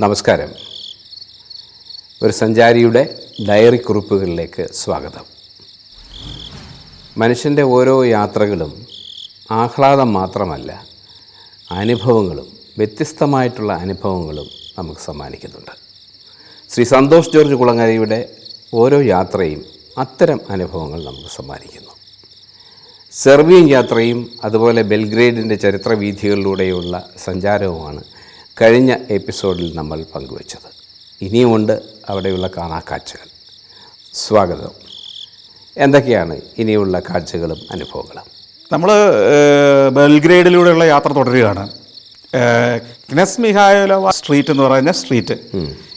നമസ്കാരം. ഒരു സഞ്ചാരിയുടെ ഡയറി കുറിപ്പുകളിലേക്ക് സ്വാഗതം. മനുഷ്യന്റെ ഓരോ യാത്രകളും ആഹ്ലാദം മാത്രമല്ല അനുഭവങ്ങളും വ്യത്യസ്തമായിട്ടുള്ള അനുഭവങ്ങളും നമുക്ക് സമ്മാനിക്കുന്നുണ്ട്. ശ്രീ സന്തോഷ് ജോർജ് കുളങ്ങരയുടെ ഓരോ യാത്രയും അത്തരം അനുഭവങ്ങൾ നമുക്ക് സമ്മാനിക്കുന്നു. സെർബിയൻ യാത്രയും അതുപോലെ ബെൽഗ്രേഡിന്റെ ചരിത്രവീഥികളിലൂടെയുള്ള സഞ്ചാരവുമാണ് കഴിഞ്ഞ എപ്പിസോഡിൽ നമ്മൾ പങ്കുവച്ചത്. ഇനിയുമുണ്ട് അവിടെയുള്ള കാണാക്കാഴ്ചകൾ. സ്വാഗതം. എന്തൊക്കെയാണ് ഇനിയുള്ള കാഴ്ചകളും അനുഭവങ്ങളും? നമ്മൾ ബൽഗ്രേഡിലൂടെയുള്ള യാത്ര തുടരുകയാണ്. ക്നെസ് മിഹായോലവ സ്ട്രീറ്റ് എന്ന് പറയുന്ന സ്ട്രീറ്റ്.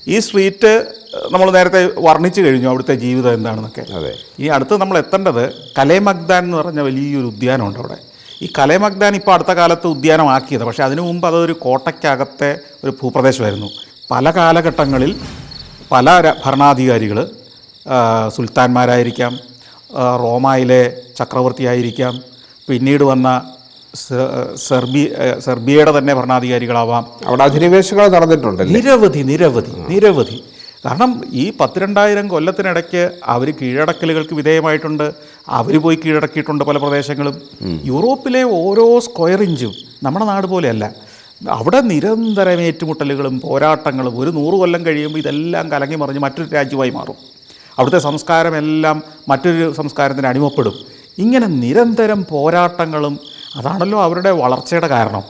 ഈ സ്ട്രീറ്റ് നമ്മൾ നേരത്തെ വർണിച്ചു കഴിഞ്ഞു അവിടുത്തെ ജീവിതം എന്താണെന്നൊക്കെ. അതെ. ഇനി അടുത്ത് നമ്മൾ എത്തേണ്ടത് കലേമഗ്ദാൻ എന്ന് പറഞ്ഞ വലിയൊരു ഉദ്യാനമുണ്ട് അവിടെ. ഈ കലേമഗ്ദാൻ ഇപ്പോൾ അടുത്ത കാലത്ത് ഉദ്യാനമാക്കിയത്. പക്ഷേ അതിനു മുമ്പ് അതൊരു കോട്ടയ്ക്കകത്തെ ഒരു ഭൂപ്രദേശമായിരുന്നു. പല കാലഘട്ടങ്ങളിൽ പല ഭരണാധികാരികൾ സുൽത്താൻമാരായിരിക്കാം റോമായിലെ ചക്രവർത്തിയായിരിക്കാം പിന്നീട് വന്ന സെർബി സെർബിയയുടെ തന്നെ ഭരണാധികാരികളാവാം. അവിടെ അധിനിവേശങ്ങൾ നടന്നിട്ടുണ്ട് നിരവധി നിരവധി നിരവധി. കാരണം ഈ പത്തിരണ്ടായിരം കൊല്ലത്തിനിടയ്ക്ക് അവർ കീഴടക്കലുകൾക്ക് വിധേയമായിട്ടുണ്ട്. അവർ പോയി കീഴടക്കിയിട്ടുണ്ട് പല പ്രദേശങ്ങളും. യൂറോപ്പിലെ ഓരോ സ്ക്വയർ ഇഞ്ചും നമ്മുടെ നാട് പോലെയല്ല. അവിടെ നിരന്തരം ഏറ്റുമുട്ടലുകളും പോരാട്ടങ്ങളും ഒരു നൂറ് കൊല്ലം കഴിയുമ്പോൾ ഇതെല്ലാം കലങ്ങി മറിഞ്ഞ് മറ്റൊരു രാജ്യമായി മാറും. അവിടുത്തെ സംസ്കാരമെല്ലാം മറ്റൊരു സംസ്കാരത്തിന് അടിമപ്പെടും. ഇങ്ങനെ നിരന്തരം പോരാട്ടങ്ങളും അതാണല്ലോ അവരുടെ വളർച്ചയുടെ കാരണം.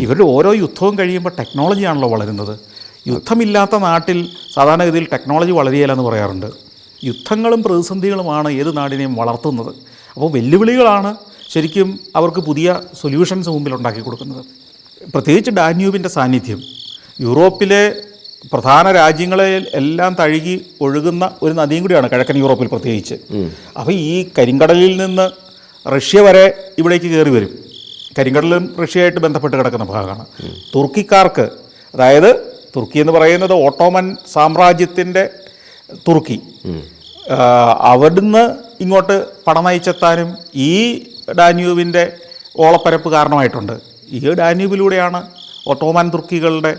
ഇവരുടെ ഓരോ യുദ്ധവും കഴിയുമ്പോൾ ടെക്നോളജിയാണല്ലോ വളരുന്നത്. യുദ്ധമില്ലാത്ത നാട്ടിൽ സാധാരണഗതിയിൽ ടെക്നോളജി വളരുകയില്ലെന്ന് പറയാറുണ്ട്. യുദ്ധങ്ങളും പ്രതിസന്ധികളുമാണ് ഏത് നാടിനെയും വളർത്തുന്നത്. അപ്പോൾ വെല്ലുവിളികളാണ് ശരിക്കും അവർക്ക് പുതിയ സൊല്യൂഷൻസ് മുമ്പിൽ ഉണ്ടാക്കി കൊടുക്കുന്നത്. പ്രത്യേകിച്ച് ഡാന്യൂബിന്റെ സാന്നിധ്യം. യൂറോപ്പിലെ പ്രധാന രാജ്യങ്ങളെ എല്ലാം തഴുകി ഒഴുകുന്ന ഒരു നദിയും കൂടിയാണ് കിഴക്കൻ യൂറോപ്പിൽ പ്രത്യേകിച്ച്. അപ്പോൾ ഈ കരിങ്കടലിൽ നിന്ന് റഷ്യ വരെ ഇവിടേക്ക് കയറി വരും. കരിങ്കടലും റഷ്യയായിട്ട് ബന്ധപ്പെട്ട് കിടക്കുന്ന ഭാഗമാണ്. തുർക്കിക്കാർക്ക് അതായത് തുർക്കി എന്ന് പറയുന്നത് ഓട്ടോമൻ സാമ്രാജ്യത്തിന്റെ തുർക്കി. അവിടുന്ന് ഇങ്ങോട്ട് പടനയിച്ചെത്താനും ഈ ഡാന്യൂബിന്റെ ഓളപ്പരപ്പ് കാരണമായിട്ടുണ്ട്. ഈ ഡാന്യൂബിലൂടെയാണ് ഓട്ടോമൻ തുർക്കികളുടെ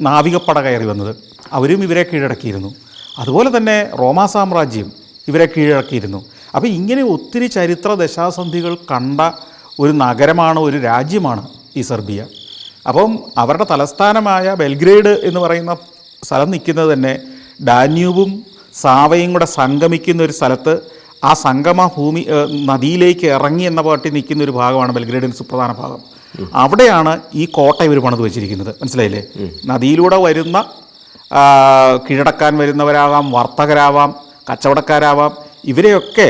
നാവികപ്പട കയറി വന്നത്. അവരും ഇവരെ കീഴടക്കിയിരുന്നു. അതുപോലെ തന്നെ റോമാ സാമ്രാജ്യം ഇവരെ കീഴടക്കിയിരുന്നു. അപ്പോൾ ഇങ്ങനെ ഒത്തിരി ചരിത്ര ദശാസന്ധികൾ കണ്ട ഒരു നഗരമാണ് ഒരു രാജ്യമാണ് ഈ സെർബിയ. അപ്പം അവരുടെ തലസ്ഥാനമായ ബെൽഗ്രേഡ് എന്ന് പറയുന്ന സ്ഥലം നിൽക്കുന്നത് തന്നെ ഡാന്യൂബും സാവയും കൂടെ സംഗമിക്കുന്ന ഒരു സ്ഥലത്ത് ആ സംഗമ ഭൂമി നദിയിലേക്ക് ഇറങ്ങി എന്ന പാട്ടി നിൽക്കുന്ന ഒരു ഭാഗമാണ് ബെൽഗ്രേഡിന്റെ സുപ്രധാന ഭാഗം. അവിടെയാണ് ഈ കോട്ട ഇവർ പണിത് വെച്ചിരിക്കുന്നത് മനസ്സിലായില്ലേ നദിയിലൂടെ വരുന്ന കീഴടക്കാൻ വരുന്നവരാവാം വർത്തകരാവാം കച്ചവടക്കാരാവാം ഇവരെയൊക്കെ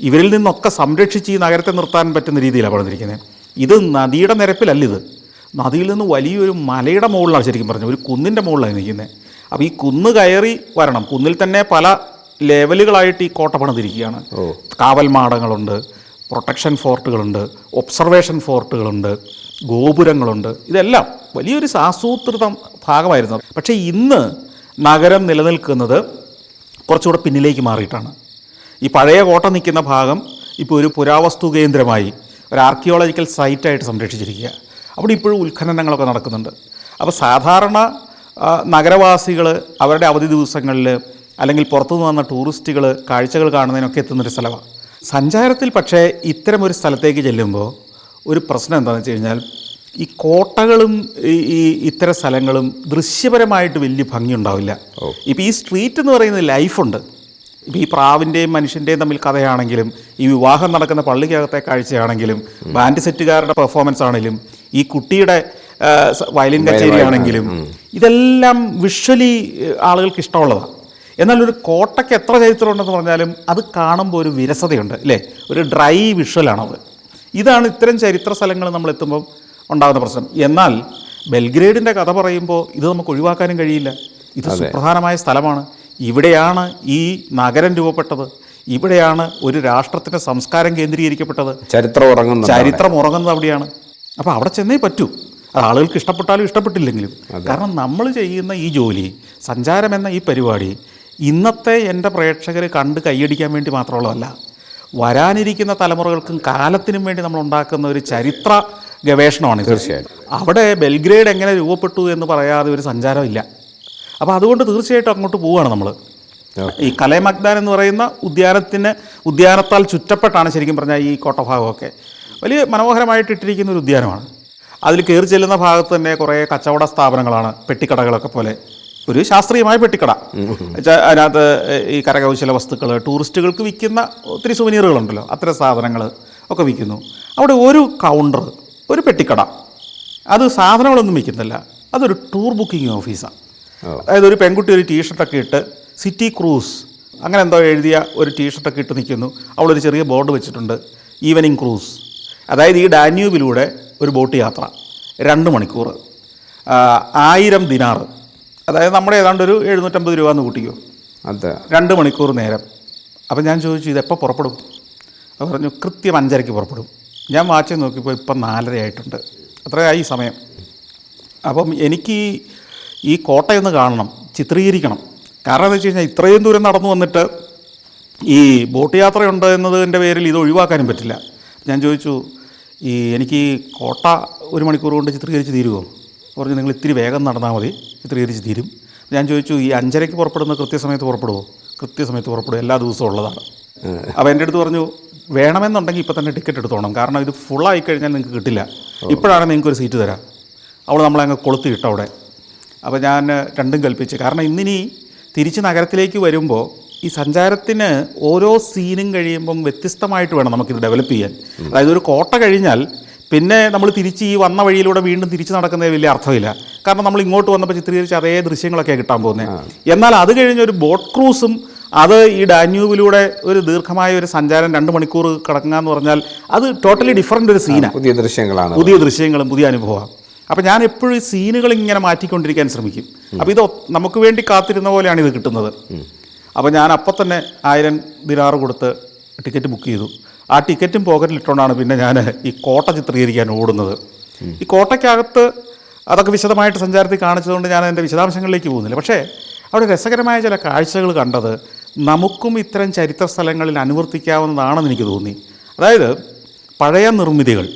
ഇവരിൽ നിന്നൊക്കെ സംരക്ഷിച്ച് ഈ നഗരത്തെ നിർത്താൻ പറ്റുന്ന രീതിയിലാണ് പണിതിരിക്കുന്നത്. ഇത് നദിയുടെ നിരപ്പിലല്ല ഇത് നദിയിൽ നിന്ന് വലിയൊരു മലയുടെ മുകളിലാണ് ശരിക്കും പറഞ്ഞത്. ഒരു കുന്നിന്റെ മുകളിലാണ് നിൽക്കുന്നത്. അപ്പോൾ ഈ കുന്ന് കയറി വരണം. കുന്നിൽ തന്നെ പല ലെവലുകളായിട്ട് ഈ കോട്ട പണിതിരിക്കുകയാണ്. കാവൽ മാടങ്ങളുണ്ട് പ്രൊട്ടക്ഷൻ ഫോർട്ടുകളുണ്ട് ഒബ്സർവേഷൻ ഫോർട്ടുകളുണ്ട് ഗോപുരങ്ങളുണ്ട്. ഇതെല്ലാം വലിയൊരു ആസൂത്രിത ഭാഗമായിരുന്നു. പക്ഷേ ഇന്ന് നഗരം നിലനിൽക്കുന്നത് കുറച്ചുകൂടെ പിന്നിലേക്ക് മാറിയിട്ടാണ്. ഈ പഴയ കോട്ട നിൽക്കുന്ന ഭാഗം ഇപ്പോൾ ഒരു പുരാവസ്തു കേന്ദ്രമായി ഒരു ആർക്കിയോളജിക്കൽ സൈറ്റായിട്ട് സംരക്ഷിച്ചിരിക്കുക. അവിടെ ഇപ്പോഴും ഉത്ഖനനങ്ങളൊക്കെ നടക്കുന്നുണ്ട്. അപ്പോൾ സാധാരണ നഗരവാസികൾ അവരുടെ അവധി ദിവസങ്ങളിൽ അല്ലെങ്കിൽ പുറത്തുനിന്ന് വന്ന ടൂറിസ്റ്റുകൾ കാഴ്ചകൾ കാണുന്നതിനൊക്കെ എത്തുന്നൊരു സ്ഥലമാണ് സഞ്ചാരത്തിൽ പക്ഷേ ഇത്തരമൊരു സ്ഥലത്തേക്ക് ചെല്ലുമ്പോൾ ഒരു പ്രശ്നം എന്താണെന്ന് വെച്ച് കഴിഞ്ഞാൽ ഈ കോട്ടകളും ഈ ഇത്തരം സ്ഥലങ്ങളും ദൃശ്യപരമായിട്ട് വലിയ ഭംഗിയുണ്ടാവില്ല. ഇപ്പോൾ ഈ സ്ട്രീറ്റ് എന്ന് പറയുന്ന ലൈഫുണ്ട്. ഇപ്പോൾ ഈ പ്രാവിന്റെയും മനുഷ്യന്റെയും തമ്മിൽ കഥയാണെങ്കിലും ഈ വിവാഹം നടക്കുന്ന പള്ളിക്കകത്തെ കാഴ്ചയാണെങ്കിലും ബാൻഡ് സെറ്റുകാരുടെ പെർഫോമൻസ് ആണെങ്കിലും ഈ കുട്ടിയുടെ വയലിൻ കച്ചേരി ആണെങ്കിലും ഇതെല്ലാം വിഷ്വലി ആളുകൾക്ക് ഇഷ്ടമുള്ളതാണ് എന്നാൽ ഒരു കോട്ടയ്ക്ക് എത്ര ചരിത്രമുണ്ടെന്ന് പറഞ്ഞാലും അത് കാണുമ്പോൾ ഒരു വിരസതയുണ്ട് അല്ലേ? ഒരു ഡ്രൈ വിഷ്വലാണത് ഇതാണ് ഇത്തരം ചരിത്ര സ്ഥലങ്ങൾ നമ്മൾ എത്തുമ്പോൾ ഉണ്ടാകുന്ന പ്രശ്നം. എന്നാൽ ബെൽഗ്രേഡിന്റെ കഥ പറയുമ്പോൾ ഇത് നമുക്ക് ഒഴിവാക്കാനും കഴിയില്ല. ഇത് സുപ്രധാനമായ സ്ഥലമാണ്. ഇവിടെയാണ് ഈ നഗരം രൂപപ്പെട്ടത്. ഇവിടെയാണ് ഒരു രാഷ്ട്രത്തിന്റെ സംസ്കാരം കേന്ദ്രീകരിക്കപ്പെട്ടത്. ചരിത്രം ഉറങ്ങുന്ന ചരിത്രം ഉറങ്ങുന്നത് അവിടെയാണ്. അപ്പോൾ അവിടെ ചെന്നേ പറ്റൂ. അത് ആളുകൾക്ക് ഇഷ്ടപ്പെട്ടാലും ഇഷ്ടപ്പെട്ടില്ലെങ്കിലും. കാരണം നമ്മൾ ചെയ്യുന്ന ഈ ജോലി സഞ്ചാരം എന്ന ഈ പരിപാടി ഇന്നത്തെ എന്റെ പ്രേക്ഷകർ കണ്ട് കൈയടിക്കാൻ വേണ്ടി മാത്രമുള്ളതല്ല. വരാനിരിക്കുന്ന തലമുറകൾക്കും കാലത്തിനും വേണ്ടി നമ്മൾ ഉണ്ടാക്കുന്ന ഒരു ചരിത്ര ഗവേഷണമാണ് തീർച്ചയായും അവിടെ ബെൽഗ്രേഡ് എങ്ങനെ രൂപപ്പെട്ടു എന്ന് പറയാതെ ഒരു സഞ്ചാരമില്ല അപ്പോൾ അതുകൊണ്ട് തീർച്ചയായിട്ടും അങ്ങോട്ട് പോവുകയാണ് നമ്മൾ ഈ കലൈമഗ്ദാൻ എന്ന് പറയുന്ന ഉദ്യാനത്തിന് ഉദ്യാനത്താൽ ചുറ്റപ്പെട്ടാണ് ശരിക്കും പറഞ്ഞാൽ ഈ കോട്ടഭാഗമൊക്കെ. വലിയ മനോഹരമായിട്ട് ഇട്ടിരിക്കുന്ന ഒരു ഉദ്യാനമാണ്. അതിൽ കയറി ചെല്ലുന്ന ഭാഗത്ത് തന്നെ കുറേ കച്ചവട സ്ഥാപനങ്ങളാണ് പെട്ടിക്കടകളൊക്കെ പോലെ. ഒരു ശാസ്ത്രീയമായ പെട്ടിക്കട. അതിനകത്ത് ഈ കരകൗശല വസ്തുക്കൾ ടൂറിസ്റ്റുകൾക്ക് വിൽക്കുന്ന ഒത്തിരി സുവനീറുകളുണ്ടല്ലോ അത്തരം സാധനങ്ങൾ ഒക്കെ വിൽക്കുന്നു. അവിടെ ഒരു കൗണ്ടർ ഒരു പെട്ടിക്കട. അത് സാധനങ്ങളൊന്നും വിൽക്കുന്നില്ല. അതൊരു ടൂർ ബുക്കിംഗ് ഓഫീസാണ് അതായത് ഒരു പെൺകുട്ടി ഒരു ടീഷർട്ടൊക്കെ ഇട്ട് സിറ്റി ക്രൂസ് അങ്ങനെ എന്തോ എഴുതിയ ഒരു ടീഷർട്ടൊക്കെ ഇട്ട് നിൽക്കുന്നു. അവളൊരു ചെറിയ ബോർഡ് വെച്ചിട്ടുണ്ട് ഈവനിങ് ക്രൂസ് അതായത് ഈ ഡാന്യൂബിലൂടെ ഒരു ബോട്ട് യാത്ര രണ്ട് മണിക്കൂർ. ആയിരം ദിനാറ് അതായത് നമ്മുടെ ഏതാണ്ട് ഒരു എഴുന്നൂറ്റമ്പത് രൂപ എന്ന് കൂട്ടിക്കോ. അതെ. രണ്ട് മണിക്കൂർ നേരം. അപ്പം ഞാൻ ചോദിച്ചു ഇതെപ്പോൾ പുറപ്പെടും? അത് പറഞ്ഞു കൃത്യം അഞ്ചരയ്ക്ക് പുറപ്പെടും. ഞാൻ വാച്ച് നോക്കിയപ്പോൾ ഇപ്പം നാലര ആയിട്ടുണ്ട്. അത്രയായി സമയം. അപ്പം എനിക്ക് ഈ- ഈ കോട്ടയൊന്ന് കാണണം ചിത്രീകരിക്കണം. കാരണം എന്താ വെച്ച് കഴിഞ്ഞാൽ ഇത്രയും ദൂരം നടന്നു വന്നിട്ട് ഈ ബോട്ട് യാത്രയുണ്ട് എന്നതിന്റെ പേരിൽ ഇത് ഒഴിവാക്കാനും പറ്റില്ല. ഞാൻ ചോദിച്ചു ഈ എനിക്ക് കോട്ട ഒരു മണിക്കൂർ കൊണ്ട് ചിത്രീകരിച്ച് തീരുമോ പറഞ്ഞു നിങ്ങൾ ഇത്തിരി വേഗം നടന്നാൽ മതി ചിത്രീകരിച്ച് തീരും. ഞാൻ ചോദിച്ചു ഈ അഞ്ചരയ്ക്ക് പുറപ്പെടുന്ന കൃത്യസമയത്ത് പുറപ്പെടുമോ കൃത്യസമയത്ത് പുറപ്പെടും എല്ലാ ദിവസവും ഉള്ളതാണ്. അപ്പോൾ എന്റെ അടുത്ത് പറഞ്ഞു വേണമെന്നുണ്ടെങ്കിൽ ഇപ്പം തന്നെ ടിക്കറ്റ് എടുത്തോണം കാരണം ഇത് ഫുള്ളായി കഴിഞ്ഞാൽ നിങ്ങൾക്ക് കിട്ടില്ല. ഇപ്പോഴാണ് നിങ്ങൾക്ക് ഒരു സീറ്റ് തരാം. അവൾ നമ്മളെ അങ്ങ് കൊളുത്തി അവിടെ അപ്പോൾ ഞാൻ രണ്ടും കൽപ്പിച്ച് കാരണം ഇന്നിനി തിരിച്ച് നഗരത്തിലേക്ക് വരുമ്പോൾ ഈ സഞ്ചാരത്തിന് ഓരോ സീനും കഴിയുമ്പം വ്യത്യസ്തമായിട്ട് വേണം നമുക്കിത് ഡെവലപ്പ് ചെയ്യാൻ. അതായത് ഒരു കോട്ട കഴിഞ്ഞാൽ പിന്നെ നമ്മൾ തിരിച്ച് ഈ വന്ന വഴിയിലൂടെ വീണ്ടും തിരിച്ച് നടക്കുന്നത് വലിയ അർത്ഥമില്ല. കാരണം നമ്മൾ ഇങ്ങോട്ട് വന്നപ്പോൾ ചിത്രീകരിച്ച അതേ ദൃശ്യങ്ങളൊക്കെ കിട്ടാൻ പോകുന്നത് എന്നാൽ അത് കഴിഞ്ഞ് ഒരു ബോട്ട് ക്രൂസും അത് ഈ ഡാന്യൂബിലൂടെ ഒരു ദീർഘമായ ഒരു സഞ്ചാരം രണ്ട് മണിക്കൂർ കിടക്കുക എന്ന് പറഞ്ഞാൽ അത് ടോട്ടലി ഡിഫറന്റ് ഒരു സീനാണ് പുതിയ ദൃശ്യങ്ങളാണ്. പുതിയ ദൃശ്യങ്ങളും പുതിയ അനുഭവമാണ്. അപ്പോൾ ഞാൻ എപ്പോഴും ഈ സീനുകൾ ഇങ്ങനെ മാറ്റിക്കൊണ്ടിരിക്കാൻ ശ്രമിക്കും. അപ്പോൾ ഇത് നമുക്ക് വേണ്ടി കാത്തിരുന്ന പോലെയാണ് ഇത് കിട്ടുന്നത്. അപ്പോൾ ഞാൻ അപ്പം തന്നെ ആയിരം ദിനാറ് കൊടുത്ത് ടിക്കറ്റ് ബുക്ക് ചെയ്തു. ആ ടിക്കറ്റും പോക്കറ്റിലിട്ടുകൊണ്ടാണ് പിന്നെ ഞാൻ ഈ കോട്ട ചിത്രീകരിക്കാൻ ഓടുന്നത്. ഈ കോട്ടയ്ക്കകത്ത് അതൊക്കെ വിശദമായിട്ട് സഞ്ചാരത്തിൽ കാണിച്ചതുകൊണ്ട് ഞാൻ അതിന്റെ വിശദാംശങ്ങളിലേക്ക് പോകുന്നില്ല. പക്ഷേ അവിടെ രസകരമായ ചില കാഴ്ചകൾ കണ്ടത് നമുക്കും ഇത്തരം ചരിത്ര സ്ഥലങ്ങളിൽ അനുവർത്തിക്കാവുന്നതാണെന്ന് എനിക്ക് തോന്നി. അതായത് പഴയ നിർമ്മിതികൾ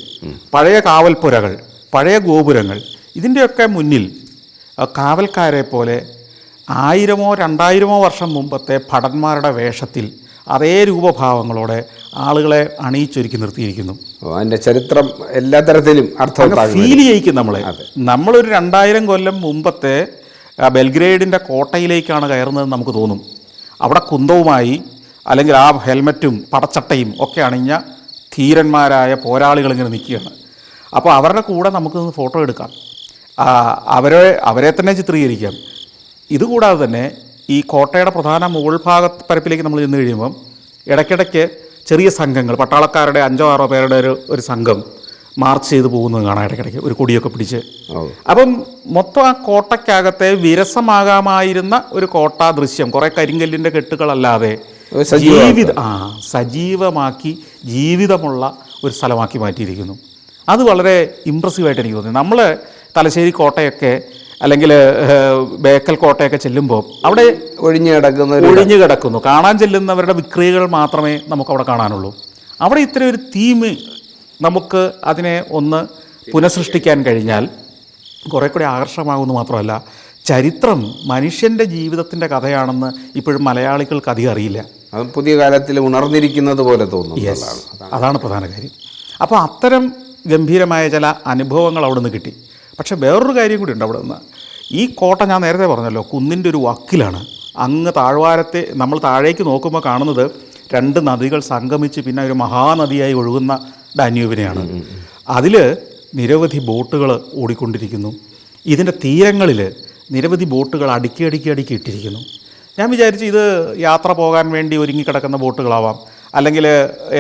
പഴയ കാവൽപ്പുരകൾ പഴയ ഗോപുരങ്ങൾ ഇതിന്റെയൊക്കെ മുന്നിൽ കാവൽക്കാരെ പോലെ ആയിരമോ രണ്ടായിരമോ വർഷം മുമ്പത്തെ ഭടന്മാരുടെ വേഷത്തിൽ അതേ രൂപഭാവങ്ങളോടെ ആളുകളെ അണിയിച്ചൊരുക്കി നിർത്തിയിരിക്കുന്നു. അതിന്റെ ചരിത്രം എല്ലാ തരത്തിലും അർത്ഥം ഫീൽ ചെയ്യിക്കും നമ്മളെ. നമ്മളൊരു രണ്ടായിരം കൊല്ലം മുമ്പത്തെ ബെൽഗ്രേഡിന്റെ കോട്ടയിലേക്കാണ് കയറുന്നതെന്ന് നമുക്ക് തോന്നും. അവിടെ കുന്തവുമായി അല്ലെങ്കിൽ ആ ഹെൽമറ്റും പടച്ചട്ടയും ഒക്കെ അണിഞ്ഞ ധീരന്മാരായ പോരാളികൾ ഇങ്ങനെ നിൽക്കുകയാണ്. അപ്പോൾ അവരുടെ കൂടെ നമുക്ക് ഫോട്ടോ എടുക്കാം. അവരെ അവരെ തന്നെ ചിത്രീകരിക്കാം. ഇതുകൂടാതെ തന്നെ ഈ കോട്ടയുടെ പ്രധാന മുകൾ ഭാഗ പരപ്പിലേക്ക് നമ്മൾ ചെന്ന് കഴിയുമ്പം ഇടയ്ക്കിടയ്ക്ക് ചെറിയ സംഘങ്ങൾ പട്ടാളക്കാരുടെ അഞ്ചോ ആറോ പേരുടെ ഒരു ഒരു സംഘം മാർച്ച് ചെയ്ത് പോകുന്നത് കാണാം ഇടയ്ക്കിടയ്ക്ക്. ഒരു കൊടിയൊക്കെ പിടിച്ച്. അപ്പം മൊത്തം ആ കോട്ടയ്ക്കകത്തെ വിരസമാകാമായിരുന്ന ഒരു കോട്ടാ ദൃശ്യം കുറേ കരിങ്കല്ലിന്റെ കെട്ടുകളല്ലാതെ ജീവിത ആ സജീവമാക്കി ജീവിതമുള്ള ഒരു സ്ഥലമാക്കി മാറ്റിയിരിക്കുന്നു. അത് വളരെ ഇമ്പ്രസീവായിട്ട് എനിക്ക് തോന്നി. നമ്മൾ തലശ്ശേരി കോട്ടയൊക്കെ അല്ലെങ്കിൽ ബേക്കൽ കോട്ടയൊക്കെ ചെല്ലുമ്പോൾ അവിടെ ഒഴിഞ്ഞു കിടക്കുന്ന ഒഴിഞ്ഞു കിടക്കുന്നു. കാണാൻ ചെല്ലുന്നവരുടെ വിക്രിയകൾ മാത്രമേ നമുക്ക് അവിടെ കാണാനുള്ളൂ. അവിടെ ഇത്തരം ഒരു തീം നമുക്ക് അതിനെ ഒന്ന് പുനഃസൃഷ്ടിക്കാൻ കഴിഞ്ഞാൽ കുറേ കൂടി ആകർഷകമാകുമെന്ന് മാത്രമല്ല ചരിത്രം മനുഷ്യന്റെ ജീവിതത്തിന്റെ കഥയാണെന്ന് ഇപ്പോഴും മലയാളികൾക്ക് അധികം അറിയില്ല. അത് പുതിയ കാലത്തിൽ ഉണർന്നിരിക്കുന്നത് പോലെ തോന്നുന്നു അതാണ്. പ്രധാന കാര്യം. അപ്പോൾ അത്തരം ഗംഭീരമായ ചില അനുഭവങ്ങൾ അവിടെ നിന്ന് കിട്ടി. പക്ഷേ വേറൊരു കാര്യം കൂടി ഉണ്ട് അവിടെ നിന്ന്. ഈ കോട്ട ഞാൻ നേരത്തെ പറഞ്ഞല്ലോ കുന്നിന്റെ ഒരു വക്കിലാണ്. അങ്ങ് താഴ്വാരത്തെ നമ്മൾ താഴേക്ക് നോക്കുമ്പോൾ കാണുന്നത് രണ്ട് നദികൾ സംഗമിച്ച് പിന്നെ ഒരു മഹാനദിയായി ഒഴുകുന്ന ഡാന്യൂബിനെയാണ് അതിൽ നിരവധി ബോട്ടുകൾ ഓടിക്കൊണ്ടിരിക്കുന്നു. ഇതിന്റെ തീരങ്ങളിൽ നിരവധി ബോട്ടുകൾ അടുക്കി അടുക്കി അടുക്കി ഇട്ടിരിക്കുന്നു. ഞാൻ വിചാരിച്ചു ഇത് യാത്ര പോകാൻ വേണ്ടി ഒരുങ്ങി കിടക്കുന്ന ബോട്ടുകളാവാം അല്ലെങ്കിൽ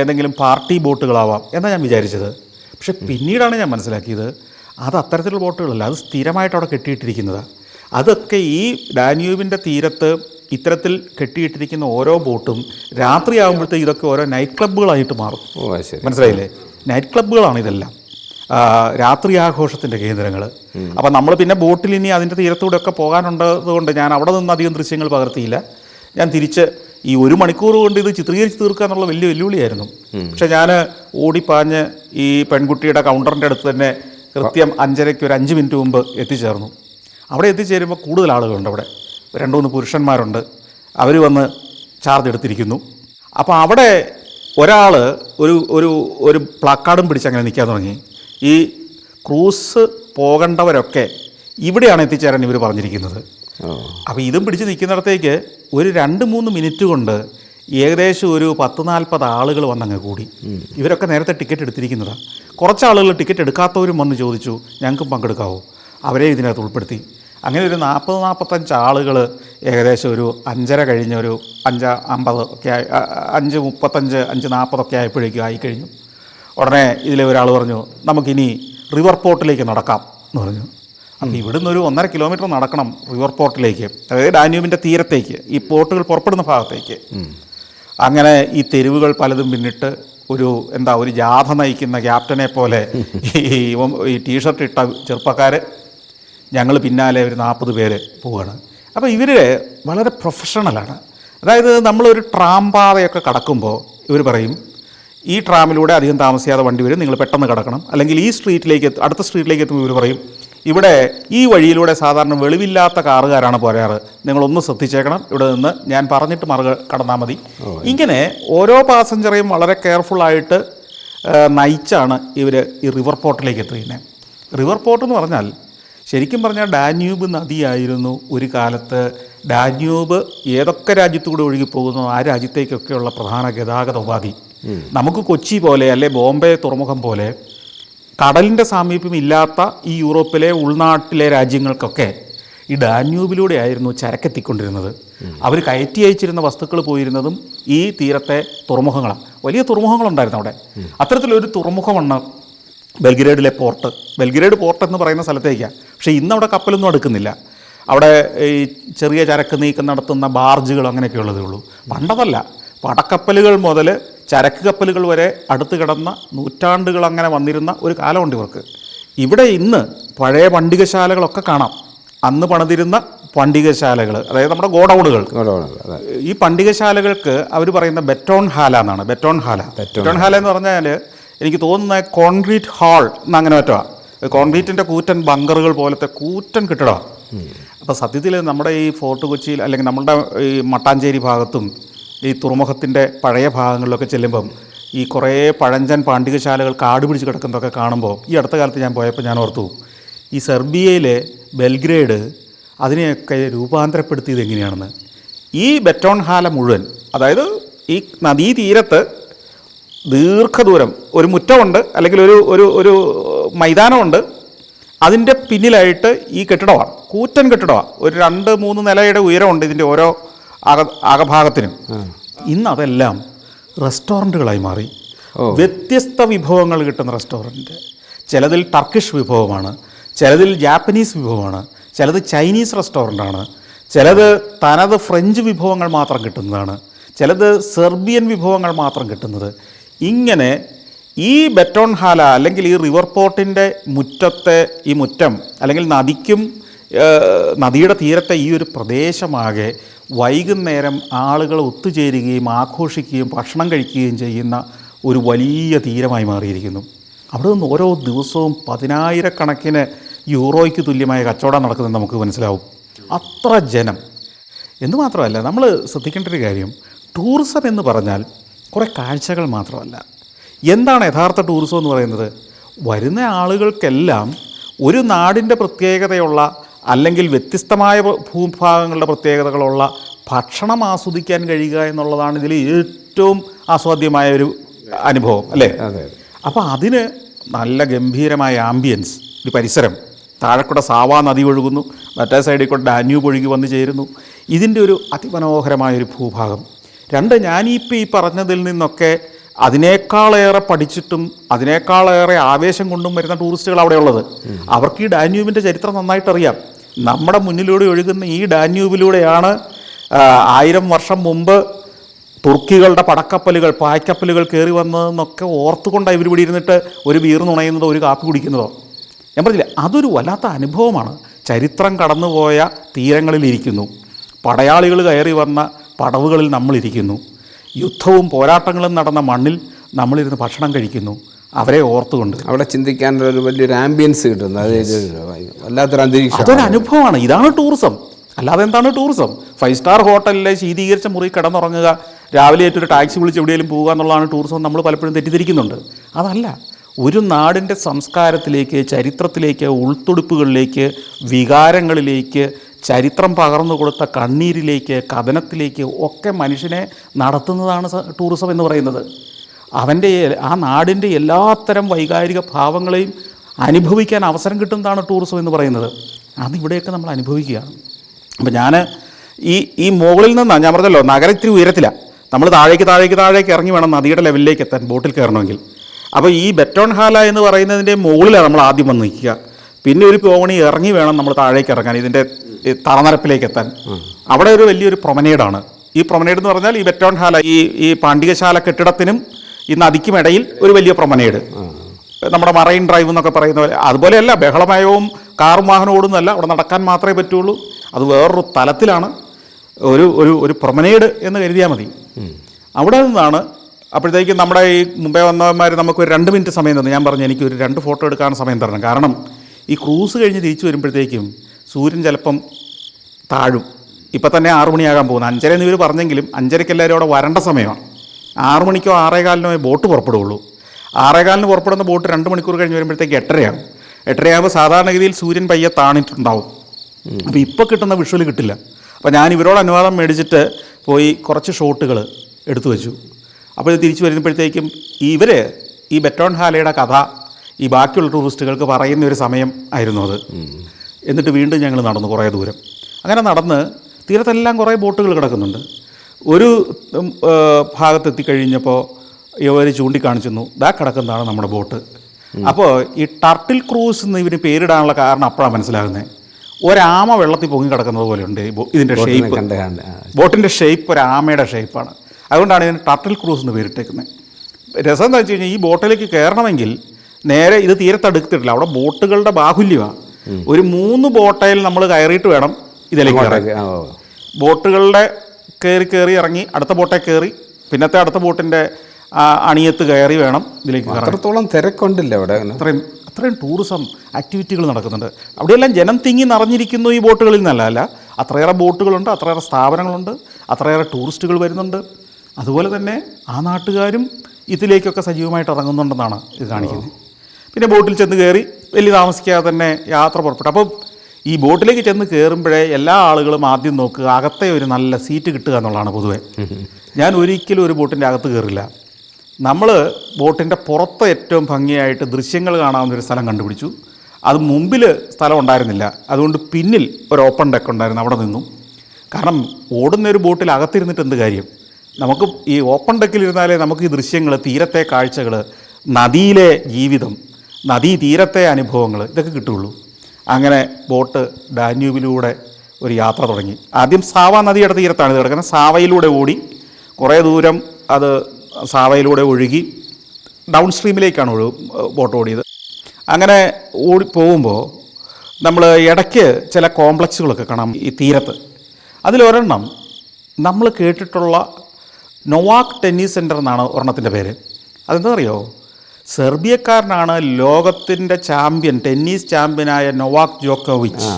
ഏതെങ്കിലും പാർട്ടി ബോട്ടുകളാവാം എന്നാണ് ഞാൻ വിചാരിച്ചത്. പക്ഷെ പിന്നീടാണ് ഞാൻ മനസ്സിലാക്കിയത് അത് അത്തരത്തിലുള്ള ബോട്ടുകളല്ല അത് സ്ഥിരമായിട്ട് അവിടെ കെട്ടിയിട്ടിരിക്കുന്നതാണ് അതൊക്കെ ഈ ഡാന്യൂബിന്റെ തീരത്ത് ഇത്തരത്തിൽ കെട്ടിയിട്ടിരിക്കുന്ന ഓരോ ബോട്ടും രാത്രിയാകുമ്പോഴത്തേക്ക് ഇതൊക്കെ ഓരോ നൈറ്റ് ക്ലബ്ബുകളായിട്ട് മാറും. മനസ്സിലായില്ലേ? നൈറ്റ് ക്ലബ്ബുകളാണ് ഇതെല്ലാം. രാത്രി ആഘോഷത്തിന്റെ കേന്ദ്രങ്ങൾ അപ്പം നമ്മൾ പിന്നെ ബോട്ടിൽ ഇനി അതിന്റെ തീരത്തൂടെ ഒക്കെ പോകാനുണ്ടതുകൊണ്ട് ഞാൻ അവിടെ നിന്ന് അധികം ദൃശ്യങ്ങൾ പകർത്തിയില്ല. ഞാൻ തിരിച്ച് ഈ ഒരു മണിക്കൂർ കൊണ്ട് ഇത് ചിത്രീകരിച്ച് തീർക്കുക എന്നുള്ള വലിയ വെല്ലുവിളിയായിരുന്നു. പക്ഷെ ഞാൻ ഓടിപ്പാഞ്ഞ് ഈ പെൺകുട്ടിയുടെ കൗണ്ടറിന്റെ അടുത്ത് തന്നെ കൃത്യം അഞ്ചരയ്ക്ക് ഒരു അഞ്ച് മിനിറ്റ് മുമ്പ് എത്തിച്ചേർന്നു. അവിടെ എത്തിച്ചേരുമ്പോൾ കൂടുതൽ ആളുകളുണ്ട് അവിടെ. രണ്ട് മൂന്ന് പുരുഷന്മാരുണ്ട്. അവർ വന്ന് ചാർജ് എടുത്തിരിക്കുന്നു. അപ്പോൾ അവിടെ ഒരാൾ ഒരു ഒരു ഒരു പ്ലക്കാർഡും പിടിച്ച് അങ്ങനെ നിൽക്കാൻ തുടങ്ങി. ഈ ക്രൂസ് പോകേണ്ടവരൊക്കെ ഇവിടെയാണ് എത്തിച്ചേരാൻ ഇവർ പറഞ്ഞിരിക്കുന്നത്. അപ്പോൾ ഇതും പിടിച്ച് നിൽക്കുന്നിടത്തേക്ക് ഒരു രണ്ട് മൂന്ന് മിനിറ്റ് കൊണ്ട് ഏകദേശം ഒരു പത്ത് നാൽപ്പത് ആളുകൾ വന്നങ്ങ് കൂടി. ഇവരൊക്കെ നേരത്തെ ടിക്കറ്റ് എടുത്തിരിക്കുന്നതാണ് കുറച്ച് ആളുകൾ ടിക്കറ്റ് എടുക്കാത്തവരും വന്ന് ചോദിച്ചു ഞങ്ങൾക്കും പങ്കെടുക്കാവോ? അവരെ ഇതിനകത്ത് ഉൾപ്പെടുത്തി. അങ്ങനെ ഒരു നാൽപ്പത് നാൽപ്പത്തഞ്ച് ആളുകൾ ഏകദേശം ഒരു അഞ്ചര കഴിഞ്ഞ ഒരു അഞ്ച് അമ്പത് ഒക്കെ ആയി അഞ്ച് മുപ്പത്തഞ്ച് അഞ്ച് നാൽപ്പതൊക്കെ ആയപ്പോഴേക്കും ആയിക്കഴിഞ്ഞു ഉടനെ ഇതിലെ ഒരാൾ പറഞ്ഞു നമുക്കിനി റിവർ പോർട്ടിലേക്ക് നടക്കാം എന്ന് പറഞ്ഞു. അപ്പോൾ ഇവിടുന്ന് ഒരു ഒന്നര കിലോമീറ്റർ നടക്കണം റിവർ പോർട്ടിലേക്ക് അതായത് ഡാന്യൂബിന്റെ തീരത്തേക്ക് ഈ പോർട്ടുകൾ പുറപ്പെടുന്ന ഭാഗത്തേക്ക്. അങ്ങനെ ഈ തെരുവുകൾ പലതും പിന്നിട്ട് ഒരു എന്താ ഒരു ജാഥ നയിക്കുന്ന ക്യാപ്റ്റനെ പോലെ ഈ ഈ ടീഷർട്ട് ഇട്ട ചെറുപ്പക്കാർ ഞങ്ങൾ പിന്നാലെ ഒരു നാൽപ്പത് പേര് പോവുകയാണ് അപ്പോൾ ഇവർ വളരെ പ്രൊഫഷണലാണ്. അതായത് നമ്മളൊരു ട്രാം പാതയൊക്കെ കടക്കുമ്പോൾ ഇവർ പറയും ഈ ട്രാമിലൂടെ അധികം താമസിയാതെ വണ്ടി വരും നിങ്ങൾ പെട്ടെന്ന് കടക്കണം. അല്ലെങ്കിൽ ഈ സ്ട്രീറ്റിലേക്ക് അടുത്ത സ്ട്രീറ്റിലേക്ക് എത്തുമ്പോൾ ഇവർ പറയും ഇവിടെ ഈ വഴിയിലൂടെ സാധാരണ വെളിവില്ലാത്ത കാറുകാരാണ് പോരാറ്. നിങ്ങളൊന്ന് ശ്രദ്ധിച്ചേക്കണം. ഇവിടെ നിന്ന് ഞാൻ പറഞ്ഞിട്ട് മറുക കടന്നാൽ മതി. ഇങ്ങനെ ഓരോ പാസഞ്ചറെയും വളരെ കെയർഫുള്ളായിട്ട് നയിച്ചാണ് ഇവർ ഈ റിവർ പോർട്ടിലേക്ക് എത്തിക്കുന്നത് റിവർ പോർട്ട് എന്ന് പറഞ്ഞാൽ ശരിക്കും പറഞ്ഞാൽ ഡാന്യൂബ് നദിയായിരുന്നു ഒരു കാലത്ത്. ഡാന്യൂബ് ഏതൊക്കെ രാജ്യത്തുകൂടെ ഒഴുകിപ്പോകുന്നു ആ രാജ്യത്തേക്കൊക്കെയുള്ള പ്രധാന ഗതാഗത ഉപാധി. നമുക്ക് കൊച്ചി പോലെ അല്ലെ ബോംബെ തുറമുഖം പോലെ കടലിന്റെ സാമീപ്യം ഇല്ലാത്ത ഈ യൂറോപ്പിലെ ഉൾനാട്ടിലെ രാജ്യങ്ങൾക്കൊക്കെ ഈ ഡാന്യൂബിലൂടെ ആയിരുന്നു ചരക്കെത്തിക്കൊണ്ടിരുന്നത്. അവർ കയറ്റി അയച്ചിരുന്ന വസ്തുക്കൾ പോയിരുന്നതും ഈ തീരത്തെ തുറമുഖങ്ങളാണ്. വലിയ തുറമുഖങ്ങളുണ്ടായിരുന്നു അവിടെ. അത്തരത്തിലൊരു തുറമുഖമാണ് ബൽഗ്രേഡിലെ പോർട്ട്. ബൽഗ്രേഡ് പോർട്ട് എന്ന് പറയുന്ന സ്ഥലത്തേക്കാണ് പക്ഷേ ഇന്ന് അവിടെ കപ്പലൊന്നും അടുക്കുന്നില്ല. അവിടെ ഈ ചെറിയ ചരക്ക് നീക്കം നടത്തുന്ന ബാർജുകൾ അങ്ങനെയൊക്കെ ഉള്ളതേ ഉള്ളൂ. പണ്ടതല്ല. പടക്കപ്പലുകൾ മുതൽ ചരക്ക് കപ്പലുകൾ വരെ അടുത്ത് കിടന്ന നൂറ്റാണ്ടുകൾ അങ്ങനെ വന്നിരുന്ന ഒരു കാലമുണ്ട് ഇവർക്ക്. ഇവിടെ ഇന്ന് പഴയ പണ്ടികശാലകളൊക്കെ കാണാം. അന്ന് പണിതിരുന്ന പണ്ടികശാലകൾ അതായത് നമ്മുടെ ഗോഡൗണുകൾ. ഈ പണ്ടികശാലകൾക്ക് അവർ പറയുന്ന ബെറ്റോൺ ഹാല എന്നാണ് ബെറ്റോൺ ഹാല. ബെറ്റോൺ ഹാല എന്ന് പറഞ്ഞാൽ എനിക്ക് തോന്നുന്ന കോൺക്രീറ്റ് ഹാൾ എന്നങ്ങനെ പറ്റുക കോൺക്രീറ്റിന്റെ കൂറ്റൻ ബങ്കറുകൾ പോലത്തെ കൂറ്റൻ കെട്ടിടമാണ്. അപ്പോൾ സത്യത്തിൽ നമ്മുടെ ഈ ഫോർട്ട് കൊച്ചിയിൽ അല്ലെങ്കിൽ നമ്മുടെ ഈ മട്ടാഞ്ചേരി ഭാഗത്തും ഈ തുറമുഖത്തിന്റെ പഴയ ഭാഗങ്ങളിലൊക്കെ ചെല്ലുമ്പം ഈ കുറേ പഴഞ്ചൻ പാണ്ഡികശാലകൾ കാട് പിടിച്ച് കിടക്കുന്നതൊക്കെ കാണുമ്പോൾ ഈ അടുത്ത കാലത്ത് ഞാൻ പോയപ്പോൾ ഞാൻ ഓർത്തു ഈ സെർബിയയിലെ ബെൽഗ്രേഡ് അതിനെയൊക്കെ രൂപാന്തരപ്പെടുത്തിയത് എങ്ങനെയാണെന്ന്. ഈ ബെറ്റോൺ ഹാല മുഴുവൻ അതായത് ഈ നദീതീരത്ത് ദീർഘദൂരം ഒരു മുറ്റമുണ്ട് അല്ലെങ്കിൽ ഒരു ഒരു ഒരു മൈതാനമുണ്ട് അതിന്റെ പിന്നിലായിട്ട് ഈ കെട്ടിടമാണ് കൂറ്റൻ കെട്ടിടമാണ്. ഒരു രണ്ട് മൂന്ന് നിലയുടെ ഉയരമുണ്ട് ഇതിന്റെ ഓരോ അക അകഭാഗത്തിനും. ഇന്ന് അതെല്ലാം റെസ്റ്റോറന്റുകളായി മാറി. വ്യത്യസ്ത വിഭവങ്ങൾ കിട്ടുന്ന റെസ്റ്റോറന്റ്. ചിലതിൽ ടർക്കിഷ് വിഭവമാണ് ചിലതിൽ ജാപ്പനീസ് വിഭവമാണ് ചിലത് ചൈനീസ് റെസ്റ്റോറന്റാണ് ചിലത് തനത് ഫ്രഞ്ച് വിഭവങ്ങൾ മാത്രം കിട്ടുന്നതാണ് ചിലത് സെർബിയൻ വിഭവങ്ങൾ മാത്രം കിട്ടുന്നത്. ഇങ്ങനെ ഈ ബെറ്റോൺ ഹാല അല്ലെങ്കിൽ ഈ റിവർ പോർട്ടിന്റെ മുറ്റത്തെ ഈ മുറ്റം അല്ലെങ്കിൽ നദിക്കും നദിയുടെ തീരത്തെ ഈ ഒരു പ്രദേശമാകെ വൈകുന്നേരം ആളുകൾ ഒത്തുചേരുകയും ആഘോഷിക്കുകയും ഭക്ഷണം കഴിക്കുകയും ചെയ്യുന്ന ഒരു വലിയ തീരമായി മാറിയിരിക്കുന്നു. അവിടെ നിന്ന് ഓരോ ദിവസവും പതിനായിരക്കണക്കിന് യൂറോയ്ക്ക് തുല്യമായ കച്ചവടം നടക്കുന്നത് നമുക്ക് മനസ്സിലാവും. അത്ര ജനം. എന്ന് മാത്രമല്ല നമ്മൾ ശ്രദ്ധിക്കേണ്ട ഒരു കാര്യം. ടൂറിസം എന്ന് പറഞ്ഞാൽ കുറേ കാഴ്ചകൾ മാത്രമല്ല. എന്താണ് യഥാർത്ഥ ടൂറിസം എന്ന് പറയുന്നത്? വരുന്ന ആളുകൾക്കെല്ലാം ഒരു നാടിന്റെ പ്രത്യേകതയുള്ള അല്ലെങ്കിൽ വ്യത്യസ്തമായ ഭൂഭാഗങ്ങളുടെ പ്രത്യേകതകളുള്ള ഭക്ഷണം ആസ്വദിക്കാൻ കഴിയുക എന്നുള്ളതാണ് ഇതിൽ ഏറ്റവും ആസ്വാദ്യമായ ഒരു അനുഭവം അല്ലേ? അപ്പോൾ അതിന് നല്ല ഗംഭീരമായ ആംബിയൻസ് ഒരു പരിസരം. താഴെക്കൂടെ സാവാ നദി ഒഴുകുന്നു മറ്റേ സൈഡിൽ കൂടെ ഡാന്യൂബ് ഒഴുകി വന്നു ചേരുന്നു. ഇതിന്റെ ഒരു അതിമനോഹരമായൊരു ഭൂഭാഗം രണ്ട് ഞാനിപ്പോൾ ഈ പറഞ്ഞതിൽ നിന്നൊക്കെ അതിനേക്കാളേറെ പഠിച്ചിട്ടും അതിനേക്കാളേറെ ആവേശം കൊണ്ടും വരുന്ന ടൂറിസ്റ്റുകൾ അവിടെയുള്ളത് അവർക്ക് ഈ ഡാന്യൂബിന്റെ ചരിത്രം നന്നായിട്ട് അറിയാം നമ്മുടെ മുന്നിലൂടെ ഒഴുകുന്ന ഈ ഡാന്യൂബിലൂടെയാണ് ആയിരം വർഷം മുമ്പ് തുർക്കികളുടെ പടക്കപ്പലുകൾ പായ്ക്കപ്പലുകൾ കയറി വന്നതെന്നൊക്കെ ഓർത്തുകൊണ്ടാണ് ഇവർ ഇവിടെ ഇരുന്നിട്ട് ഒരു ബീർ നുണയുന്നതോ ഒരു കാപ്പി കുടിക്കുന്നതോ? ഞാൻ പറഞ്ഞില്ലേ അതൊരു വല്ലാത്ത അനുഭവമാണ്. ചരിത്രം കടന്നുപോയ തീരങ്ങളിലിരിക്കുന്നു. പടയാളികൾ കയറി വന്ന പടവുകളിൽ നമ്മളിരിക്കുന്നു. യുദ്ധവും പോരാട്ടങ്ങളും നടന്ന മണ്ണിൽ നമ്മളിരുന്ന് ഭക്ഷണം കഴിക്കുന്നു. അവരെ ഓർത്തുകൊണ്ട്. അവിടെ ചിന്തിക്കാനുള്ള ഒരു വലിയൊരു ആംബിയൻസ് കിട്ടുന്നു. അതായത് വല്ലാത്തൊരു അന്തരീക്ഷം. അതൊരു അനുഭവമാണ്. ഇതാണ് ടൂറിസം അല്ലാതെ എന്താണ് ടൂറിസം ഫൈവ് സ്റ്റാർ ഹോട്ടലിലെ ശീതീകരിച്ച മുറി കിടന്നുറങ്ങുക രാവിലെ ഏറ്റൊരു ടാക്സി വിളിച്ച് എവിടെയെങ്കിലും പോകുക എന്നുള്ളതാണ് ടൂറിസം നമ്മൾ പലപ്പോഴും തെറ്റിദ്ധരിക്കുന്നുണ്ട്. അതല്ല ഒരു നാടിന്റെ സംസ്കാരത്തിലേക്ക് ചരിത്രത്തിലേക്ക് ഉൾത്തുടുപ്പുകളിലേക്ക് വികാരങ്ങളിലേക്ക് ചരിത്രം പകർന്നു കൊടുത്ത കണ്ണീരിലേക്ക് കഥനത്തിലേക്ക് ഒക്കെ മനുഷ്യനെ നടത്തുന്നതാണ് ടൂറിസം എന്ന് പറയുന്നത്. അവന്റെ ആ നാടിന്റെ എല്ലാത്തരം വൈകാരിക ഭാവങ്ങളെയും അനുഭവിക്കാൻ അവസരം കിട്ടുന്നതാണ് ടൂറിസം എന്ന് പറയുന്നത്. അതിവിടെയൊക്കെ നമ്മൾ അനുഭവിക്കുകയാണ്. അപ്പം ഞാൻ ഈ ഈ മുകളിൽ നിന്നാണ് ഞാൻ പറഞ്ഞല്ലോ നഗരം ഇത്തിരി ഉയരത്തിലാണ് നമ്മൾ താഴേക്ക് താഴേക്ക് താഴേക്ക് ഇറങ്ങി വേണം നദിയുടെ ലെവലിലേക്ക് എത്താൻ ബോട്ടിൽ കയറണമെങ്കിൽ. അപ്പോൾ ഈ ബെറ്റോൺ ഹാല എന്ന് പറയുന്നതിന്റെ മുകളിലാണ് നമ്മൾ ആദ്യം വന്ന് നിൽക്കുക. പിന്നെ ഒരു പോവണി ഇറങ്ങി വേണം നമ്മൾ താഴേക്ക് ഇറങ്ങാൻ ഇതിന്റെ തറനിരപ്പിലേക്ക് എത്താൻ. അവിടെ ഒരു വലിയൊരു പ്രൊമനേഡാണ്. ഈ പ്രൊമനേഡ് എന്ന് പറഞ്ഞാൽ ഈ ബെറ്റോൺ ഹാല ഈ ഈ പാണ്ഡികശാല കെട്ടിടത്തിനും ഈ നദിക്കും ഇടയിൽ ഒരു വലിയ പ്രൊമനേഡ് നമ്മുടെ മറൈൻ ഡ്രൈവ് എന്നൊക്കെ പറയുന്ന പോലെ അതുപോലെയല്ല ബഹളമയവും കാറും വാഹനം ഓടുന്നതല്ല അവിടെ നടക്കാൻ മാത്രമേ പറ്റുള്ളൂ. അത് വേറൊരു തലത്തിലാണ്. ഒരു ഒരു ഒരു പ്രൊമനേഡ് എന്ന് കരുതിയാൽ മതി. അവിടെ നിന്നാണ് അപ്പോഴത്തേക്കും നമ്മുടെ ഈ മുമ്പേ വന്നവന്മാർ നമുക്ക് ഒരു രണ്ട് മിനിറ്റ് സമയം തന്നു. ഞാൻ പറഞ്ഞു എനിക്ക് ഒരു രണ്ട് ഫോട്ടോ എടുക്കാൻ സമയം തരണം. കാരണം ഈ ക്രൂസ് കഴിഞ്ഞ് തിരിച്ചു വരുമ്പോഴത്തേക്കും സൂര്യൻ ചിലപ്പം താഴും. ഇപ്പം തന്നെ ആറു മണിയാകാൻ പോകുന്നു. അഞ്ചര എന്ന് ഇവർ പറഞ്ഞെങ്കിലും അഞ്ചരയ്ക്ക് എല്ലാവരും അവിടെ വരേണ്ട സമയമാണ്. ആറു മണിക്കോ ആറേകാലിനോ ബോട്ട് പുറപ്പെടുകയുള്ളൂ ആറേകാലിന് പുറപ്പെടുന്ന ബോട്ട് രണ്ട് മണിക്കൂർ കഴിഞ്ഞ് വരുമ്പോഴത്തേക്ക് എട്ടരയാകും എട്ടരയാകുമ്പോൾ സാധാരണഗതിയിൽ സൂര്യൻ പയ്യെ താണിട്ടുണ്ടാവും. അപ്പോൾ ഇപ്പോൾ കിട്ടുന്ന വിഷ്വൽ കിട്ടില്ല. അപ്പോൾ ഞാൻ ഇവരോട് അനുവാദം മേടിച്ചിട്ട് പോയി കുറച്ച് ഷോട്ടുകൾ എടുത്തു വെച്ചു. അപ്പോൾ ഇത് തിരിച്ചു വരുമ്പോഴത്തേക്കും ഇവർ ഈ ബെറ്റോൺ ഹാലയുടെ കഥ ഈ ബാക്കിയുള്ള ടൂറിസ്റ്റുകൾക്ക് പറയുന്ന ഒരു സമയം ആയിരുന്നു അത്. എന്നിട്ട് വീണ്ടും ഞങ്ങൾ നടന്നു കുറേ ദൂരം. അങ്ങനെ നടന്ന് തീരത്തെല്ലാം കുറേ ബോട്ടുകൾ കിടക്കുന്നുണ്ട്. ഒരു ഭാഗത്തെത്തിക്കഴിഞ്ഞപ്പോൾ ഇവർ ചൂണ്ടിക്കാണിച്ചു ദാ കിടക്കുന്നതാണ് നമ്മുടെ ബോട്ട്. അപ്പോൾ ഈ ടർട്ടിൽ ക്രൂസ് എന്ന് ഇവന് പേരിടാനുള്ള കാരണം അപ്പോഴാണ് മനസ്സിലാകുന്നത് ഒരാമ വെള്ളത്തിൽ പൊങ്ങി കിടക്കുന്നത് പോലെയുണ്ട് ഇതിന്റെ ഷേപ്പ് ബോട്ടിന്റെ ഷേപ്പ് ഒരു ആമയുടെ ഷേപ്പാണ് അതുകൊണ്ടാണ് ഇതിന് ടർട്ടിൽ ക്രൂസ് എന്ന് പേരിട്ടേക്കുന്നത് രസം എന്താ വെച്ച് കഴിഞ്ഞാൽ ഈ ബോട്ടിലേക്ക് കയറണമെങ്കിൽ നേരെ ഇത് തീരത്തടുത്തിട്ടില്ല അവിടെ ബോട്ടുകളുടെ ബാഹുല്യമാണ് ഒരു മൂന്ന് ബോട്ടയിൽ നമ്മൾ കയറിയിട്ട് വേണം ഇതിലേക്ക്. ബോട്ടുകളുടെ കയറി കയറി ഇറങ്ങി അടുത്ത ബോട്ടെ കയറി. പിന്നത്തെ അടുത്ത ബോട്ടിന്റെ അണിയത്ത് കയറി വേണം ഇതിലേക്ക് അത്രത്തോളം തിരക്കുണ്ടല്ലേ അവിടെ. അത്രയും അത്രയും ടൂറിസം ആക്ടിവിറ്റികൾ നടക്കുന്നുണ്ട്. അവിടെയെല്ലാം ജനം തിങ്ങി നിറഞ്ഞിരിക്കുന്നു ഈ ബോട്ടുകളിൽ നിന്നല്ല അല്ല. അത്രയേറെ ബോട്ടുകളുണ്ട് അത്രയേറെ സ്ഥാപനങ്ങളുണ്ട് അത്രയേറെ ടൂറിസ്റ്റുകൾ വരുന്നുണ്ട്. അതുപോലെ തന്നെ ആ നാട്ടുകാരും ഇതിലേക്കൊക്കെ സജീവമായിട്ട് ഇറങ്ങുന്നുണ്ടെന്നാണ് ഇത് കാണിക്കുന്നത്. പിന്നെ ബോട്ടിൽ ചെന്ന് കയറി വലിയ താമസിക്കാതെ തന്നെ യാത്ര പുറപ്പെട്ടു. അപ്പോൾ ഈ ബോട്ടിലേക്ക് ചെന്ന് കയറുമ്പോഴേ എല്ലാ ആളുകളും ആദ്യം നോക്കുക അകത്തെ ഒരു നല്ല സീറ്റ് കിട്ടുക എന്നുള്ളതാണ് പൊതുവേ. ഞാൻ ഒരിക്കലും ഒരു ബോട്ടിന്റെ അകത്ത് കയറില്ല നമ്മൾ ബോട്ടിന്റെ പുറത്ത് ഏറ്റവും ഭംഗിയായിട്ട് ദൃശ്യങ്ങൾ കാണാവുന്ന ഒരു സ്ഥലം കണ്ടുപിടിച്ചു. അത് മുമ്പിൽ സ്ഥലം ഉണ്ടായിരുന്നില്ല. അതുകൊണ്ട് പിന്നിൽ ഒരു ഓപ്പൺ ഡെക്ക് ഉണ്ടായിരുന്നു അവിടെ നിന്നും. കാരണം ഓടുന്ന ഒരു ബോട്ടിൽ അകത്തിരുന്നിട്ട് എന്ത് കാര്യം? നമുക്ക് ഈ ഓപ്പൺ ഡെക്കിലിരുന്നാലേ നമുക്ക് ഈ ദൃശ്യങ്ങൾ തീരത്തെ കാഴ്ചകൾ നദിയിലെ ജീവിതം നദീതീരത്തെ അനുഭവങ്ങൾ ഇതൊക്കെ കിട്ടുള്ളൂ അങ്ങനെ ബോട്ട് ഡാന്യൂബിലൂടെ ഒരു യാത്ര തുടങ്ങി. ആദ്യം സാവ നദിയുടെ തീരത്താണ് ഇത് കിടക്കുന്നത്. സാവയിലൂടെ ഓടി കുറേ ദൂരം അത് സാവയിലൂടെ ഒഴുകി ഡൗൺ സ്ട്രീമിലേക്കാണ് ഒഴു ബോട്ട് ഓടിയത്. അങ്ങനെ ഓടി പോകുമ്പോൾ നമ്മൾ ഇടയ്ക്ക് ചില കോംപ്ലക്സുകളൊക്കെ കാണാം ഈ തീരത്ത്. അതിലൊരെണ്ണം നമ്മൾ കേട്ടിട്ടുള്ള നൊവാക് ടെന്നീസ് സെന്റർ എന്നാണ് ഒരെണ്ണത്തിന്റെ പേര്. അതെന്താ അറിയോ സെർബിയക്കാരനാണ് ലോകത്തിന്റെ ചാമ്പ്യൻ ടെന്നീസ് ചാമ്പ്യനായ നൊവാക് ജോക്കോവിച്ച്.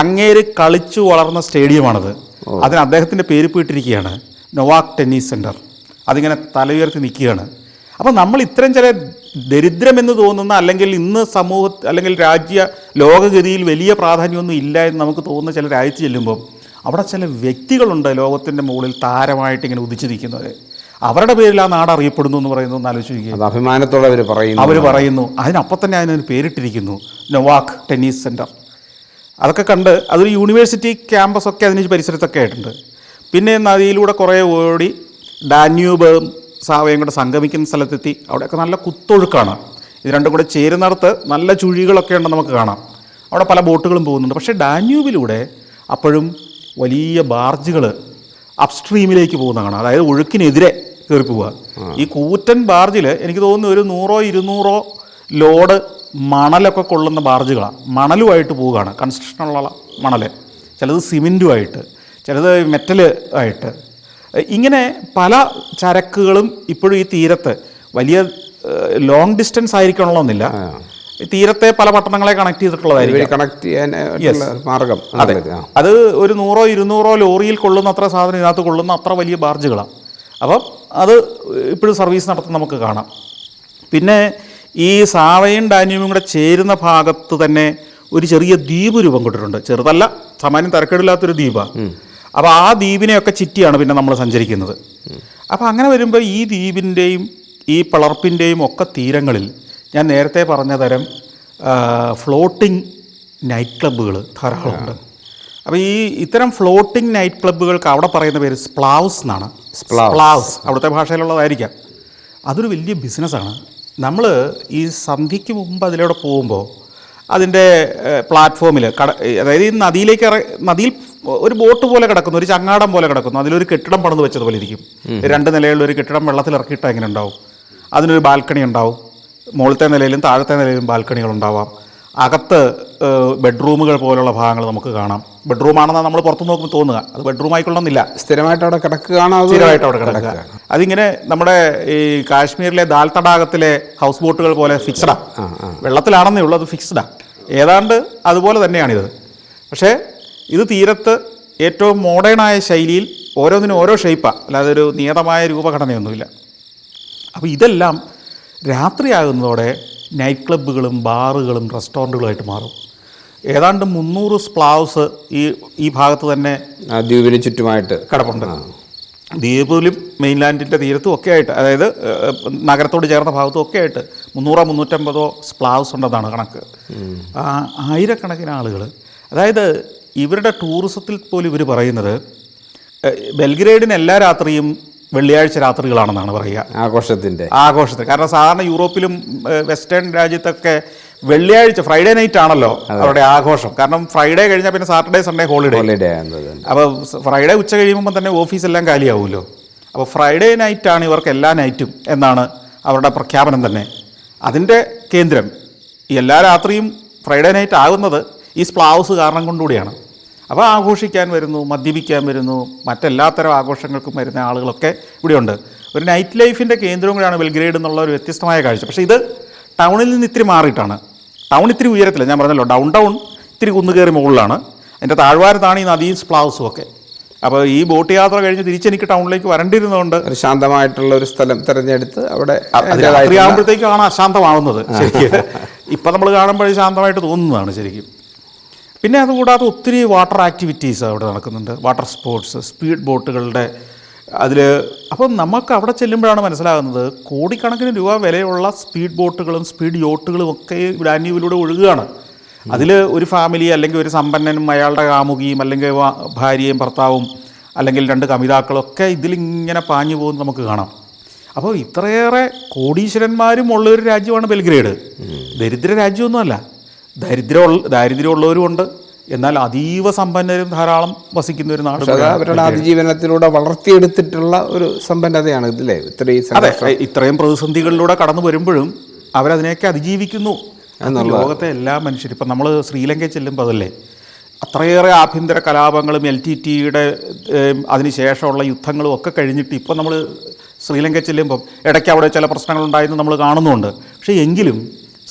അങ്ങേര് കളിച്ചു വളർന്ന സ്റ്റേഡിയമാണത്. അതിന് അദ്ദേഹത്തിന്റെ പേര് പോയിട്ടിരിക്കുകയാണ് നൊവാക് ടെന്നീസ് സെന്റർ അതിങ്ങനെ തലയുയർത്തി നിൽക്കുകയാണ്. അപ്പോൾ നമ്മൾ ഇത്രയും ചില ദരിദ്രമെന്ന് തോന്നുന്ന അല്ലെങ്കിൽ ഇന്ന് സമൂഹ അല്ലെങ്കിൽ രാജ്യ ലോകഗതിയിൽ വലിയ പ്രാധാന്യമൊന്നും ഇല്ല എന്ന് നമുക്ക് തോന്നുന്ന ചില രാജ്യത്ത് ചെല്ലുമ്പം അവിടെ ചില വ്യക്തികളുണ്ട് ലോകത്തിന്റെ മുകളിൽ താരമായിട്ട് ഇങ്ങനെ ഉദിച്ചു നിൽക്കുന്നവർ അവരുടെ പേരിൽ ആ നാട് അറിയപ്പെടുന്നു എന്ന് പറയുന്നു ഒന്ന് അഭിമാനത്തോടെ അവർ പറയുന്നു. അവർ പറയുന്നു. അതിനപ്പം തന്നെ അതിനൊരു പേരിട്ടിരിക്കുന്നു. നൊവാക് ടെന്നീസ് സെന്റർ അതൊക്കെ കണ്ട് അതൊരു യൂണിവേഴ്സിറ്റി ക്യാമ്പസൊക്കെ അതിന് പരിസരത്തൊക്കെ ആയിട്ടുണ്ട്. പിന്നെ നദിയിലൂടെ കുറേ ഓടി ഡാന്യൂബ് സാവയും കൂടെ സംഗമിക്കുന്ന സ്ഥലത്തെത്തി. അവിടെയൊക്കെ നല്ല കുത്തൊഴുക്കാണ്. ഇത് രണ്ടും കൂടെ ചേരുന്നിടത്ത് നല്ല ചുഴികളൊക്കെ ഉണ്ടെന്ന് നമുക്ക് കാണാം. അവിടെ പല ബോട്ടുകളും പോകുന്നുണ്ട്. പക്ഷേ ഡാന്യൂബിലൂടെ അപ്പോഴും വലിയ ബാർജുകൾ അപ്സ്ട്രീമിലേക്ക് പോകുന്ന കാണാം അതായത് ഒഴുക്കിനെതിരെ കയറി പോവുക. ഈ കൂറ്റൻ ബാർജിൽ എനിക്ക് തോന്നുന്നു ഒരു നൂറോ ഇരുന്നൂറോ ലോഡ് മണലൊക്കെ കൊള്ളുന്ന ബാർജുകളാണ് മണലുമായിട്ട് പോവുകയാണ്. കൺസ്ട്രക്ഷനുള്ള മണൽ ചിലത് സിമെന്റുമായിട്ട് ചിലത് മെറ്റൽ ആയിട്ട്. ഇങ്ങനെ പല ചരക്കുകളും ഇപ്പോഴും ഈ തീരത്ത് വലിയ ലോങ് ഡിസ്റ്റൻസ് ആയിരിക്കണമെന്നില്ല ഈ തീരത്തെ പല പട്ടണങ്ങളെ കണക്ട് ചെയ്തിട്ടുള്ളതായിരിക്കും. കണക്ട് മാർഗം അതെ. അത് ഒരു നൂറോ ഇരുന്നൂറോ ലോറിയിൽ കൊള്ളുന്ന അത്ര സാധനം ഇതിനകത്ത് കൊള്ളുന്ന അത്ര വലിയ ബാർജുകളാണ് അപ്പം അത് ഇപ്പോഴും സർവീസ് നടത്തുന്ന നമുക്ക് കാണാം. പിന്നെ ഈ സാവയും ഡാനിയും കൂടെ ചേരുന്ന ഭാഗത്ത് തന്നെ ഒരു ചെറിയ ദ്വീപ് രൂപം കൊണ്ടിട്ടുണ്ട് ചെറുതല്ല സാമാന്യം തരക്കേടില്ലാത്തൊരു ദ്വീപാണ് അപ്പോൾ ആ ദ്വീപിനെയൊക്കെ ചിറ്റിയാണ് പിന്നെ നമ്മൾ സഞ്ചരിക്കുന്നത്. അപ്പോൾ അങ്ങനെ വരുമ്പോൾ ഈ ദ്വീപിന്റെയും ഈ പിളർപ്പിന്റെയും ഒക്കെ തീരങ്ങളിൽ ഞാൻ നേരത്തെ പറഞ്ഞ തരം ഫ്ലോട്ടിംഗ് നൈറ്റ് ക്ലബ്ബുകൾ ധാരാളമുണ്ട്. അപ്പോൾ ഈ ഇത്തരം ഫ്ലോട്ടിംഗ് നൈറ്റ് ക്ലബ്ബുകൾക്ക് അവിടെ പറയുന്ന പേര് സ്പ്ലാവ്സ് എന്നാണ്. സ്പ്ലാവ്സ്. അവിടുത്തെ ഭാഷയിലുള്ളതായിരിക്കാം. അതൊരു വലിയ ബിസിനസ്സാണ് നമ്മൾ ഈ സന്ധ്യയ്ക്ക് മുമ്പ് അതിലൂടെ പോകുമ്പോൾ അതിന്റെ പ്ലാറ്റ്ഫോമിൽ കട അതായത് ഈ നദിയിലേക്ക് ഇറ നദിയിൽ ഒരു ബോട്ട് പോലെ കിടക്കുന്നു ഒരു ചങ്ങാടം പോലെ കിടക്കുന്നു. അതിലൊരു കെട്ടിടം പണിത് വെച്ചതുപോലെ ഇരിക്കും. രണ്ട് നിലയുള്ള ഒരു കെട്ടിടം വെള്ളത്തിൽ ഇറക്കിയിട്ടാൽ എങ്ങനെ ഉണ്ടാവും. അതിനൊരു ബാൽക്കണി ഉണ്ടാവും. മുകളിലത്തെ നിലയിലും താഴത്തെ നിലയിലും ബാൽക്കണികൾ ഉണ്ടാവാം. അകത്ത് ബെഡ്റൂമുകൾ പോലുള്ള ഭാഗങ്ങൾ നമുക്ക് കാണാം. ബെഡ്റൂം ബെഡ്റൂമാണെന്നാണ് നമ്മൾ പുറത്തു നോക്കുമ്പോൾ തോന്നുക. അത് ബെഡ്റൂം ആയിക്കൊള്ളുന്നില്ല സ്ഥിരമായിട്ട് അവിടെ കിടക്കുകയാണോ സ്ഥിരമായിട്ട് അവിടെ കിടക്കുക? അതിങ്ങനെ നമ്മുടെ ഈ കാശ്മീരിലെ ദാൽ തടാകത്തിലെ ഹൗസ് ബോട്ടുകൾ പോലെ ഫിക്സ്ഡാ വെള്ളത്തിലാണെന്നേ ഉള്ളൂ അത് ഫിക്സ്ഡാ ഏതാണ്ട് അതുപോലെ തന്നെയാണിത്. പക്ഷേ ഇത് തീരത്ത് ഏറ്റവും മോഡേണായ ശൈലിയിൽ ഓരോന്നിനും ഓരോ ഷേപ്പാണ് അല്ലാതെ ഒരു നിയതമായ രൂപഘടനയൊന്നുമില്ല. അപ്പോൾ ഇതെല്ലാം രാത്രിയാകുന്നതോടെ നൈറ്റ് ക്ലബ്ബുകളും ബാറുകളും റെസ്റ്റോറന്റുകളുമായിട്ട് മാറും. ഏതാണ്ട് മുന്നൂറ് സ്പ്ലാവ്സ് ഈ ഈ ഭാഗത്ത് തന്നെ ദ്വീപിന് ചുറ്റുമായിട്ട്. കിടപ്പുണ്ട്. ദ്വീപിലും മെയിൻലാൻഡിന്റെ തീരത്തും ഒക്കെ ആയിട്ട് അതായത് നഗരത്തോട് ചേർന്ന ഭാഗത്തും ഒക്കെ ആയിട്ട് മുന്നൂറോ മുന്നൂറ്റമ്പതോ സ്പ്ലാവ്സ് ഉണ്ടെന്നാണ് കണക്ക്. ആയിരക്കണക്കിന് ആളുകൾ അതായത് ഇവരുടെ ടൂറിസത്തിൽ പോലും ഇവർ പറയുന്നത് ബെൽഗ്രേഡിന് എല്ലാ രാത്രിയും വെള്ളിയാഴ്ച രാത്രികളാണെന്നാണ് പറയുക. ആഘോഷത്തിന്റെ ആഘോഷത്തിൽ കാരണം സാധാരണ യൂറോപ്പിലും വെസ്റ്റേൺ രാജ്യത്തൊക്കെ വെള്ളിയാഴ്ച ഫ്രൈഡേ നൈറ്റ് ആണല്ലോ അവരുടെ ആഘോഷം. കാരണം ഫ്രൈഡേ കഴിഞ്ഞാൽ പിന്നെ സാറ്റർഡേ സൺഡേ ഹോളിഡേ. ഹോളിഡേ അപ്പോൾ ഫ്രൈഡേ ഉച്ച കഴിയുമ്പോൾ തന്നെ ഓഫീസെല്ലാം കാലിയാവുമല്ലോ അപ്പോൾ ഫ്രൈഡേ നൈറ്റാണ് ഇവർക്ക് എല്ലാ നൈറ്റും എന്നാണ് അവരുടെ പ്രഖ്യാപനം തന്നെ. അതിന്റെ കേന്ദ്രം ഈ എല്ലാ രാത്രിയും ഫ്രൈഡേ നൈറ്റ് ആകുന്നത് ഈ സ്പ്ലാവ്സ് കാരണം കൊണ്ടുകൂടിയാണ്. അപ്പോൾ ആഘോഷിക്കാൻ വരുന്നു മദ്യപിക്കാൻ വരുന്നു മറ്റെല്ലാത്തരം ആഘോഷങ്ങൾക്കും വരുന്ന ആളുകളൊക്കെ ഇവിടെയുണ്ട്. ഒരു നൈറ്റ് ലൈഫിന്റെ കേന്ദ്രം കൂടിയാണ് ബെൽഗ്രേഡ് എന്നുള്ള ഒരു വ്യത്യസ്തമായ കാഴ്ച. പക്ഷേ ഇത് ടൗണിൽ നിന്ന് ഇത്തിരി മാറിയിട്ടാണ്. ടൗൺ ഇത്തിരി ഉയരത്തില്ല. ഞാൻ പറഞ്ഞല്ലോ ഡൗൺ ടൗൺ ഇത്തിരി കുന്നുകയറി മുകളിലാണ്. അതിന്റെ താഴ്വാരത്താണ് ഈ നദീസ് സ്പ്ലാവ്സും ഒക്കെ. അപ്പോൾ ഈ ബോട്ട് യാത്ര കഴിഞ്ഞ് തിരിച്ചെനിക്ക് ടൗണിലേക്ക് വരണ്ടിരുന്നതുകൊണ്ട് ഒരു ശാന്തമായിട്ടുള്ള ഒരു സ്ഥലം തിരഞ്ഞെടുത്ത് അവിടെ അത് രാത്രി അശാന്തമാവുന്നത് ശരിക്കും. ഇപ്പം നമ്മൾ കാണുമ്പോൾ ശാന്തമായിട്ട് തോന്നുന്നതാണ് ശരിക്കും. പിന്നെ അതുകൂടാതെ ഒത്തിരി വാട്ടർ ആക്ടിവിറ്റീസ് അവിടെ നടക്കുന്നുണ്ട്. വാട്ടർ സ്പോർട്സ് സ്പീഡ് ബോട്ടുകളുടെ അതിൽ അപ്പം നമുക്ക് അവിടെ ചെല്ലുമ്പോഴാണ് മനസ്സിലാകുന്നത് കോടിക്കണക്കിന് രൂപ വിലയുള്ള സ്പീഡ് ബോട്ടുകളും സ്പീഡ് യോട്ടുകളും ഒക്കെ ഡാന്യൂവിലൂടെ ഒഴുകുകയാണ്. അതിൽ ഒരു ഫാമിലി അല്ലെങ്കിൽ ഒരു സമ്പന്നനും അയാളുടെ കാമുകിയും അല്ലെങ്കിൽ ഭാര്യയും ഭർത്താവും അല്ലെങ്കിൽ രണ്ട് കമിതാക്കളും ഒക്കെ ഇതിലിങ്ങനെ പാഞ്ഞു പോകുന്നത് നമുക്ക് കാണാം. അപ്പോൾ ഇത്രയേറെ കോടീശ്വരന്മാരും ഉള്ള ഒരു രാജ്യമാണ് ബെൽഗ്രേഡ്. ദരിദ്ര രാജ്യമൊന്നുമല്ല. ദരിദ്രം ദാരിദ്ര്യമുള്ളവരും ഉണ്ട്. എന്നാൽ അതീവ സമ്പന്നരും ധാരാളം വസിക്കുന്ന ഒരു നാട് അവരുടെ അതിജീവനത്തിലൂടെ വളർത്തിയെടുത്തിട്ടുള്ള ഒരു സമ്പന്നതയാണ് ഇതിലെ ഇത്രയും അതെ ഇത്രയും പ്രതിസന്ധികളിലൂടെ കടന്നു വരുമ്പോഴും അവരതിനെയൊക്കെ അതിജീവിക്കുന്നു. അത് ലോകത്തെ എല്ലാ മനുഷ്യരും ഇപ്പം നമ്മൾ ശ്രീലങ്കയിൽ ചെല്ലുമ്പോൾ അതല്ലേ അത്രയേറെ ആഭ്യന്തര കലാപങ്ങളും എൽ ടി ടിയുടെ അതിനുശേഷമുള്ള യുദ്ധങ്ങളും ഒക്കെ കഴിഞ്ഞിട്ട് ഇപ്പോൾ നമ്മൾ ശ്രീലങ്കയിൽ ചെല്ലുമ്പം ഇടയ്ക്ക് അവിടെ ചില പ്രശ്നങ്ങൾ ഉണ്ടായെന്ന് നമ്മൾ കാണുന്നുണ്ട്. പക്ഷേ എങ്കിലും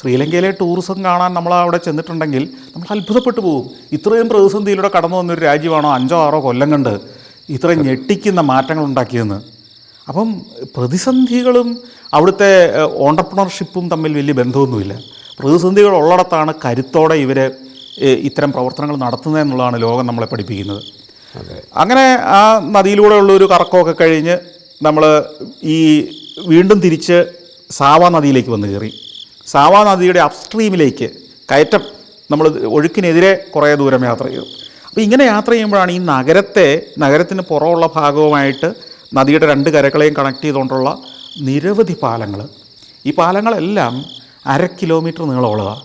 ശ്രീലങ്കയിലെ ടൂറിസം കാണാൻ നമ്മൾ അവിടെ ചെന്നിട്ടുണ്ടെങ്കിൽ നമ്മൾ അത്ഭുതപ്പെട്ടു പോകും. ഇത്രയും പ്രതിസന്ധിയിലൂടെ കടന്നു വന്നൊരു രാജ്യമാണോ അഞ്ചോ ആറോ കൊല്ലം കണ്ട് ഇത്രയും ഞെട്ടിക്കുന്ന മാറ്റങ്ങൾ ഉണ്ടാക്കിയെന്ന്. അപ്പം പ്രതിസന്ധികളും അവിടുത്തെ ഓണ്ടർപ്രണർഷിപ്പും തമ്മിൽ വലിയ ബന്ധമൊന്നുമില്ല. പ്രതിസന്ധികൾ ഉള്ളിടത്താണ് കരുത്തോടെ ഇവർ ഇത്തരം പ്രവർത്തനങ്ങൾ നടത്തുന്നതെന്നുള്ളതാണ് ലോകം നമ്മളെ പഠിപ്പിക്കുന്നത്. അങ്ങനെ ആ നദിയിലൂടെയുള്ള ഒരു കറക്കമൊക്കെ കഴിഞ്ഞ് നമ്മൾ ഈ വീണ്ടും തിരിച്ച് സാവ നദിയിലേക്ക് വന്ന് കയറി. സാവ നദിയുടെ അപ്സ്ട്രീമിലേക്ക് കയറ്റം നമ്മൾ ഒഴുക്കിനെതിരെ കുറേ ദൂരം യാത്ര ചെയ്തു. അപ്പോൾ ഇങ്ങനെ യാത്ര ചെയ്യുമ്പോഴാണ് ഈ നഗരത്തെ നഗരത്തിന് പുറമുള്ള ഭാഗവുമായിട്ട് നദിയുടെ രണ്ട് കരകളെയും കണക്ട് ചെയ്തുകൊണ്ടുള്ള നിരവധി പാലങ്ങൾ. ഈ പാലങ്ങളെല്ലാം അര കിലോമീറ്റർ നീളമുള്ളതാണ്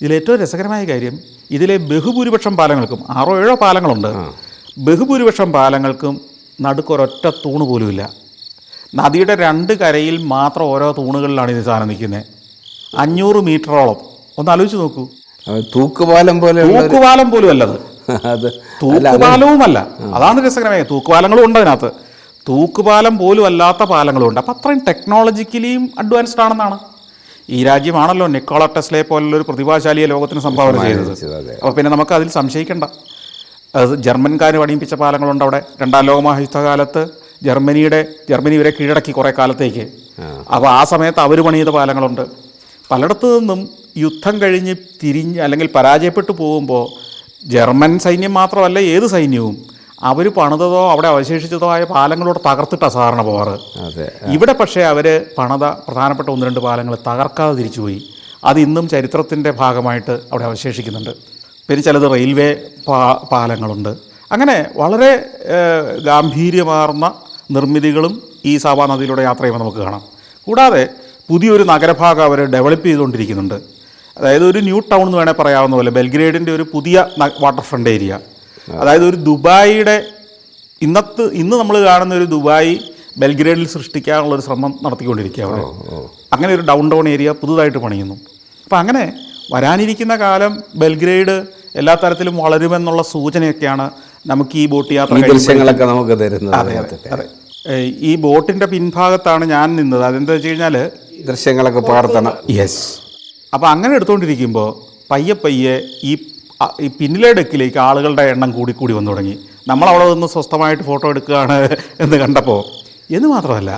ഇതിലേറ്റവും രസകരമായ കാര്യം ഇതിലെ ബഹുഭൂരിപക്ഷം പാലങ്ങൾക്കും ആറോ ഏഴോ പാലങ്ങളുണ്ട്. ബഹുഭൂരിപക്ഷം പാലങ്ങൾക്കും നടുക്കൊരൊറ്റ തൂണ് പോലുമില്ല. നദിയുടെ രണ്ട് കരയിൽ മാത്രം ഓരോ തൂണുകളിലാണ് ഇത് സാധനം നിൽക്കുന്നത്. അഞ്ഞൂറ് മീറ്ററോളം. ഒന്ന് ആലോചിച്ച് നോക്കൂ. തൂക്കുപാലം പോലെ തൂക്കുപാലം പോലും അല്ലത് അത് തൂക്കുപാലവുമല്ല. അതാണ് രസകരമായ. തൂക്കുപാലങ്ങളും ഉണ്ട് അതിനകത്ത്. തൂക്കുപാലം പോലും അല്ലാത്ത പാലങ്ങളും ഉണ്ട് അപ്പം അത്രയും ടെക്നോളജിക്കലിയും അഡ്വാൻസ്ഡ് ആണെന്നാണ്. ഈ രാജ്യമാണല്ലോ നിക്കോള ടെസ്ലയെ പോലുള്ള ഒരു പ്രതിഭാശാലിയെ ലോകത്തിന് സംഭാവന ചെയ്തത്. അപ്പോൾ പിന്നെ നമുക്ക് അതിൽ സംശയിക്കണ്ട. അത് ജർമ്മൻകാർ പണിയിപ്പിച്ച പാലങ്ങളുണ്ട് അവിടെ. രണ്ടാം ലോക മഹായുദ്ധകാലത്ത് ജർമ്മനിയുടെ ജർമ്മനി ഇവരെ കീഴടക്കി കുറേ കാലത്തേക്ക്. അപ്പോൾ ആ സമയത്ത് അവർ പണിത പാലങ്ങളുണ്ട്. പലയിടത്തു നിന്നും യുദ്ധം കഴിഞ്ഞ് തിരിഞ്ഞ് അല്ലെങ്കിൽ പരാജയപ്പെട്ടു പോകുമ്പോൾ ജർമ്മൻ സൈന്യം മാത്രമല്ല ഏത് സൈന്യവും അവർ പണിതതോ അവിടെ അവശേഷിച്ചതോ ആയ പാലങ്ങളോട് തകർത്തിട്ടാണ് സാധാരണ പോവാറ്. ഇവിടെ പക്ഷേ അവർ പണിത പ്രധാനപ്പെട്ട ഒന്ന് രണ്ട് പാലങ്ങൾ തകർക്കാതെ തിരിച്ചുപോയി. അത് ഇന്നും ചരിത്രത്തിന്റെ ഭാഗമായിട്ട് അവിടെ അവശേഷിക്കുന്നുണ്ട്. പിന്നെ ചിലത് റെയിൽവേ പാ പാലങ്ങളുണ്ട്. അങ്ങനെ വളരെ ഗാംഭീര്യമാർന്ന നിർമ്മിതികളും ഈ സാവാ നദിയിലൂടെ യാത്ര ചെയ്യുമ്പോൾ നമുക്ക് കാണാം. കൂടാതെ പുതിയൊരു നഗരഭാഗം അവർ ഡെവലപ്പ് ചെയ്തുകൊണ്ടിരിക്കുന്നുണ്ട്. അതായത് ഒരു ന്യൂ ടൗൺ എന്ന് വേണേൽ പറയാവുന്ന പോലെ ബെൽഗ്രേഡിന്റെ ഒരു പുതിയ വാട്ടർ ഫ്രണ്ട് ഏരിയ അതായത് ഒരു ദുബായിയുടെ ഇന്നത്തെ ഇന്ന് നമ്മൾ കാണുന്ന ഒരു ദുബായി ബെൽഗ്രേഡിൽ സൃഷ്ടിക്കാനുള്ള ഒരു ശ്രമം നടത്തിക്കൊണ്ടിരിക്കുകയാണ് അങ്ങനെ ഒരു ഡൗൺ ടൗൺ ഏരിയ പുതുതായിട്ട് പണിയുന്നു. അപ്പം അങ്ങനെ വരാനിരിക്കുന്ന കാലം ബെൽഗ്രേഡ് എല്ലാ തരത്തിലും വളരുമെന്നുള്ള സൂചനയൊക്കെയാണ് നമുക്ക് ഈ ബോട്ട് യാത്ര ദൃശ്യങ്ങളൊക്കെ നമുക്ക് തരുന്നത് അതെ അതെ അതെ. ഈ ബോട്ടിന്റെ പിൻഭാഗത്താണ് ഞാൻ നിന്നത്. അതെന്താ വെച്ച് കഴിഞ്ഞാൽ ദൃശ്യങ്ങളൊക്കെ പകർത്തണം. യെസ് അപ്പോൾ അങ്ങനെ എടുത്തുകൊണ്ടിരിക്കുമ്പോൾ പയ്യെ പയ്യെ ഈ ഈ പിന്നിലെ ഡെക്കിലേക്ക് ആളുകളുടെ എണ്ണം കൂടി കൂടി വന്നു തുടങ്ങി. നമ്മൾ അവിടെ നിന്ന് സ്വസ്ഥമായിട്ട് ഫോട്ടോ എടുക്കുകയാണ് എന്ന് കണ്ടപ്പോൾ എന്ന് മാത്രമല്ല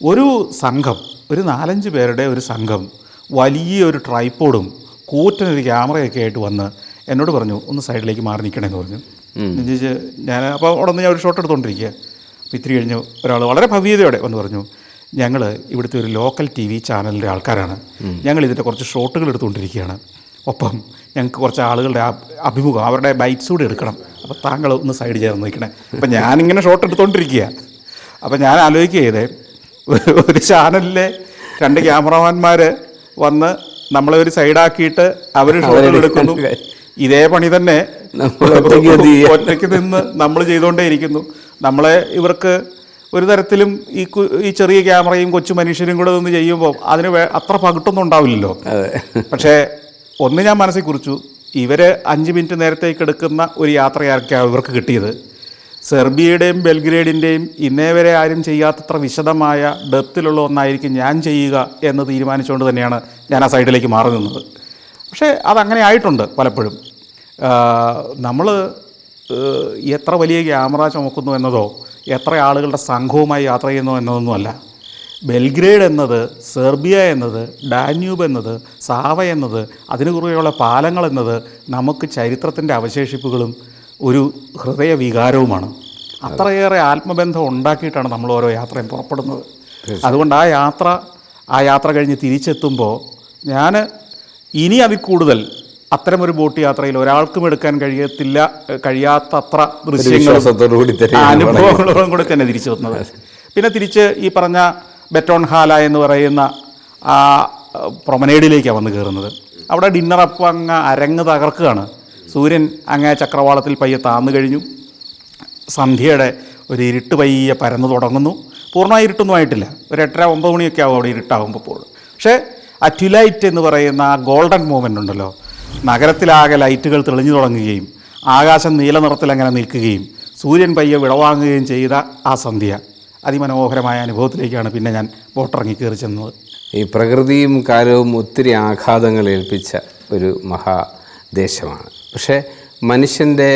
ഒരു സംഘം ഒരു നാലഞ്ച് പേരുടെ ഒരു സംഘം വലിയൊരു ട്രൈപ്പോഡും കൂറ്റനൊരു ക്യാമറയൊക്കെ ആയിട്ട് വന്ന് എന്നോട് പറഞ്ഞു ഒന്ന് സൈഡിലേക്ക് മാറി നിൽക്കണമെന്ന് പറഞ്ഞു. ഞാൻ അപ്പോൾ അവിടെ നിന്ന് ഞാൻ ഒരു ഷോട്ട് എടുത്തുകൊണ്ടിരിക്കുക ഇത്തിരി കഴിഞ്ഞ് ഒരാൾ വളരെ ഭവ്യതയോടെ വന്ന് പറഞ്ഞു ഞങ്ങൾ ഇവിടുത്തെ ഒരു ലോക്കൽ ടി വി ചാനലിന്റെ ആൾക്കാരാണ്. ഞങ്ങൾ ഇതിന്റെ കുറച്ച് ഷോട്ടുകൾ എടുത്തുകൊണ്ടിരിക്കുകയാണ്. ഒപ്പം ഞങ്ങൾക്ക് കുറച്ച് ആളുകളുടെ അഭി- അഭിമുഖം അവരുടെ ബൈറ്റ്സ് കൂടി എടുക്കണം. അപ്പോൾ താങ്കൾ ഒന്ന് സൈഡ് ചേർന്ന് നിൽക്കണേ അപ്പം ഞാനിങ്ങനെ ഷോട്ട് എടുത്തുകൊണ്ടിരിക്കുക അപ്പം ഞാൻ ആലോചിക്കുക ചെയ്തേ ഒരു- ചാനലിലെ രണ്ട് ക്യാമറമാന്മാർ വന്ന് നമ്മളെ ഒരു സൈഡാക്കിയിട്ട് അവർ ഷോട്ടുകൾ എടുക്കുന്നു. ഇതേ പണി തന്നെ ഒറ്റയ്ക്ക് നിന്ന് നമ്മൾ ചെയ്തുകൊണ്ടേ ഇരിക്കുന്നു നമ്മളെ ഇവർക്ക് ഒരു തരത്തിലും ഈ ഈ ചെറിയ ക്യാമറയും കൊച്ചു മനുഷ്യരും കൂടെ നിന്ന് ചെയ്യുമ്പോൾ അതിന് അത്ര പകിട്ടൊന്നും ഉണ്ടാവില്ലല്ലോ. പക്ഷേ ഒന്ന് ഞാൻ മനസ്സിൽ കുറിച്ചു. ഇവർ അഞ്ച് മിനിറ്റ് നേരത്തേക്ക് എടുക്കുന്ന ഒരു യാത്രയാർക്കാണ് ഇവർക്ക് കിട്ടിയത്? സെർബിയയുടെയും ബെൽഗ്രേഡിന്റെയും ഇന്നേ വരെ ആരും ചെയ്യാത്തത്ര വിശദമായ ഡെപ്തിലുള്ള ഒന്നായിരിക്കും ഞാൻ ചെയ്യുക എന്ന് തീരുമാനിച്ചുകൊണ്ട് തന്നെയാണ് ഞാൻ ആ സൈഡിലേക്ക് മാറി നിന്നത്. പക്ഷേ അതങ്ങനെ ആയിട്ടുണ്ട് പലപ്പോഴും. നമ്മൾ എത്ര വലിയ ക്യാമറ ചുമക്കുന്നു എന്നതോ എത്ര ആളുകളുടെ സംഘവുമായി യാത്ര ചെയ്യുന്നു എന്നതൊന്നുമല്ല. ബെൽഗ്രേഡ് എന്നത് സെർബിയ എന്നത് ഡാന്യൂബ് എന്നത് സാവ എന്നത് അതിനു കുറുകെയുള്ള പാലങ്ങൾ എന്നത് നമുക്ക് ചരിത്രത്തിന്റെ അവശേഷിപ്പുകളും ഒരു ഹൃദയ വികാരവുമാണ് അത്രയേറെ ആത്മബന്ധം ഉണ്ടാക്കിയിട്ടാണ് നമ്മൾ ഓരോ യാത്രയും പുറപ്പെടുന്നത്. അതുകൊണ്ട് ആ യാത്ര ആ യാത്ര കഴിഞ്ഞ് തിരിച്ചെത്തുമ്പോൾ ഞാൻ ഇനി അതിൽ കൂടുതൽ അത്തരമൊരു ബോട്ട് യാത്രയിൽ ഒരാൾക്കും എടുക്കാൻ കഴിയത്തില്ല കഴിയാത്തത്ര ദൃശ്യങ്ങളും അനുഭവങ്ങളും കൂടെ തന്നെ തിരിച്ചു വന്നത്. പിന്നെ തിരിച്ച് ഈ പറഞ്ഞ ബെറ്റോൺ ഹാല എന്ന് പറയുന്ന ആ പ്രൊമനേഡിലേക്കാണ് വന്ന് കയറുന്നത്. അവിടെ ഡിന്നർ അപ്പം അങ്ങ് അരങ്ങ് തകർക്കുകയാണ്. സൂര്യൻ അങ്ങേ ചക്രവാളത്തിൽ പയ്യെ താന്നു കഴിഞ്ഞു. സന്ധ്യയുടെ ഒരു ഇരുട്ട് പയ്യെ പരന്നു തുടങ്ങുന്നു. പൂർണമായി ഇരുട്ടൊന്നും ആയിട്ടില്ല. ഒരു എട്ടര ഒമ്പത് മണിയൊക്കെ ആവും അവിടെ ഇരുട്ടാകുമ്പോൾ പോകും പക്ഷേ ആ ട്വിലൈറ്റ് എന്ന് പറയുന്ന ആ ഗോൾഡൻ മൂമെന്റ് ഉണ്ടല്ലോ നഗരത്തിലാകെ ലൈറ്റുകൾ തെളിഞ്ഞു തുടങ്ങുകയും ആകാശം നീല നിറത്തിൽ അങ്ങനെ നിൽക്കുകയും സൂര്യൻ പയ്യെ വിളവാങ്ങുകയും ചെയ്ത ആ സന്ധ്യ അതിമനോഹരമായ അനുഭവത്തിലേക്കാണ് പിന്നെ ഞാൻ ബോട്ടിറങ്ങി കയറി ചെന്നത്. ഈ പ്രകൃതിയും കാലവും ഒത്തിരി ആഘാതങ്ങൾ ഏൽപ്പിച്ച ഒരു മഹാദേശമാണ്. പക്ഷേ മനുഷ്യന്റെ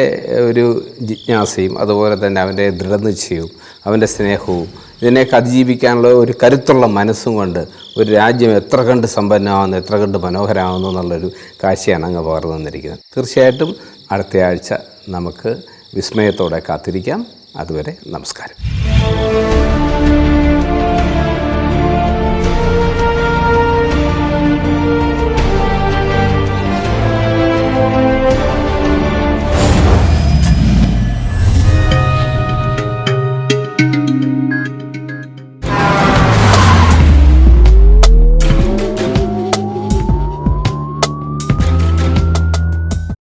ഒരു ജിജ്ഞാസയും അതുപോലെ തന്നെ അവന്റെ ദൃഢനിശ്ചയവും അവന്റെ സ്നേഹവും ഇതിനെയൊക്കെ അതിജീവിക്കാനുള്ള ഒരു കരുത്തുള്ള മനസ്സും കൊണ്ട് ഒരു രാജ്യം എത്ര കണ്ട് സമ്പന്നമാകുന്നു എത്ര കണ്ട് മനോഹരമാകുന്നു എന്നുള്ളൊരു കാഴ്ചയാണ് അങ്ങ് പകർന്നു തന്നിരിക്കുന്നത്. തീർച്ചയായിട്ടും അടുത്ത ആഴ്ച നമുക്ക് വിസ്മയത്തോടെ കാത്തിരിക്കാം. അതുവരെ നമസ്കാരം.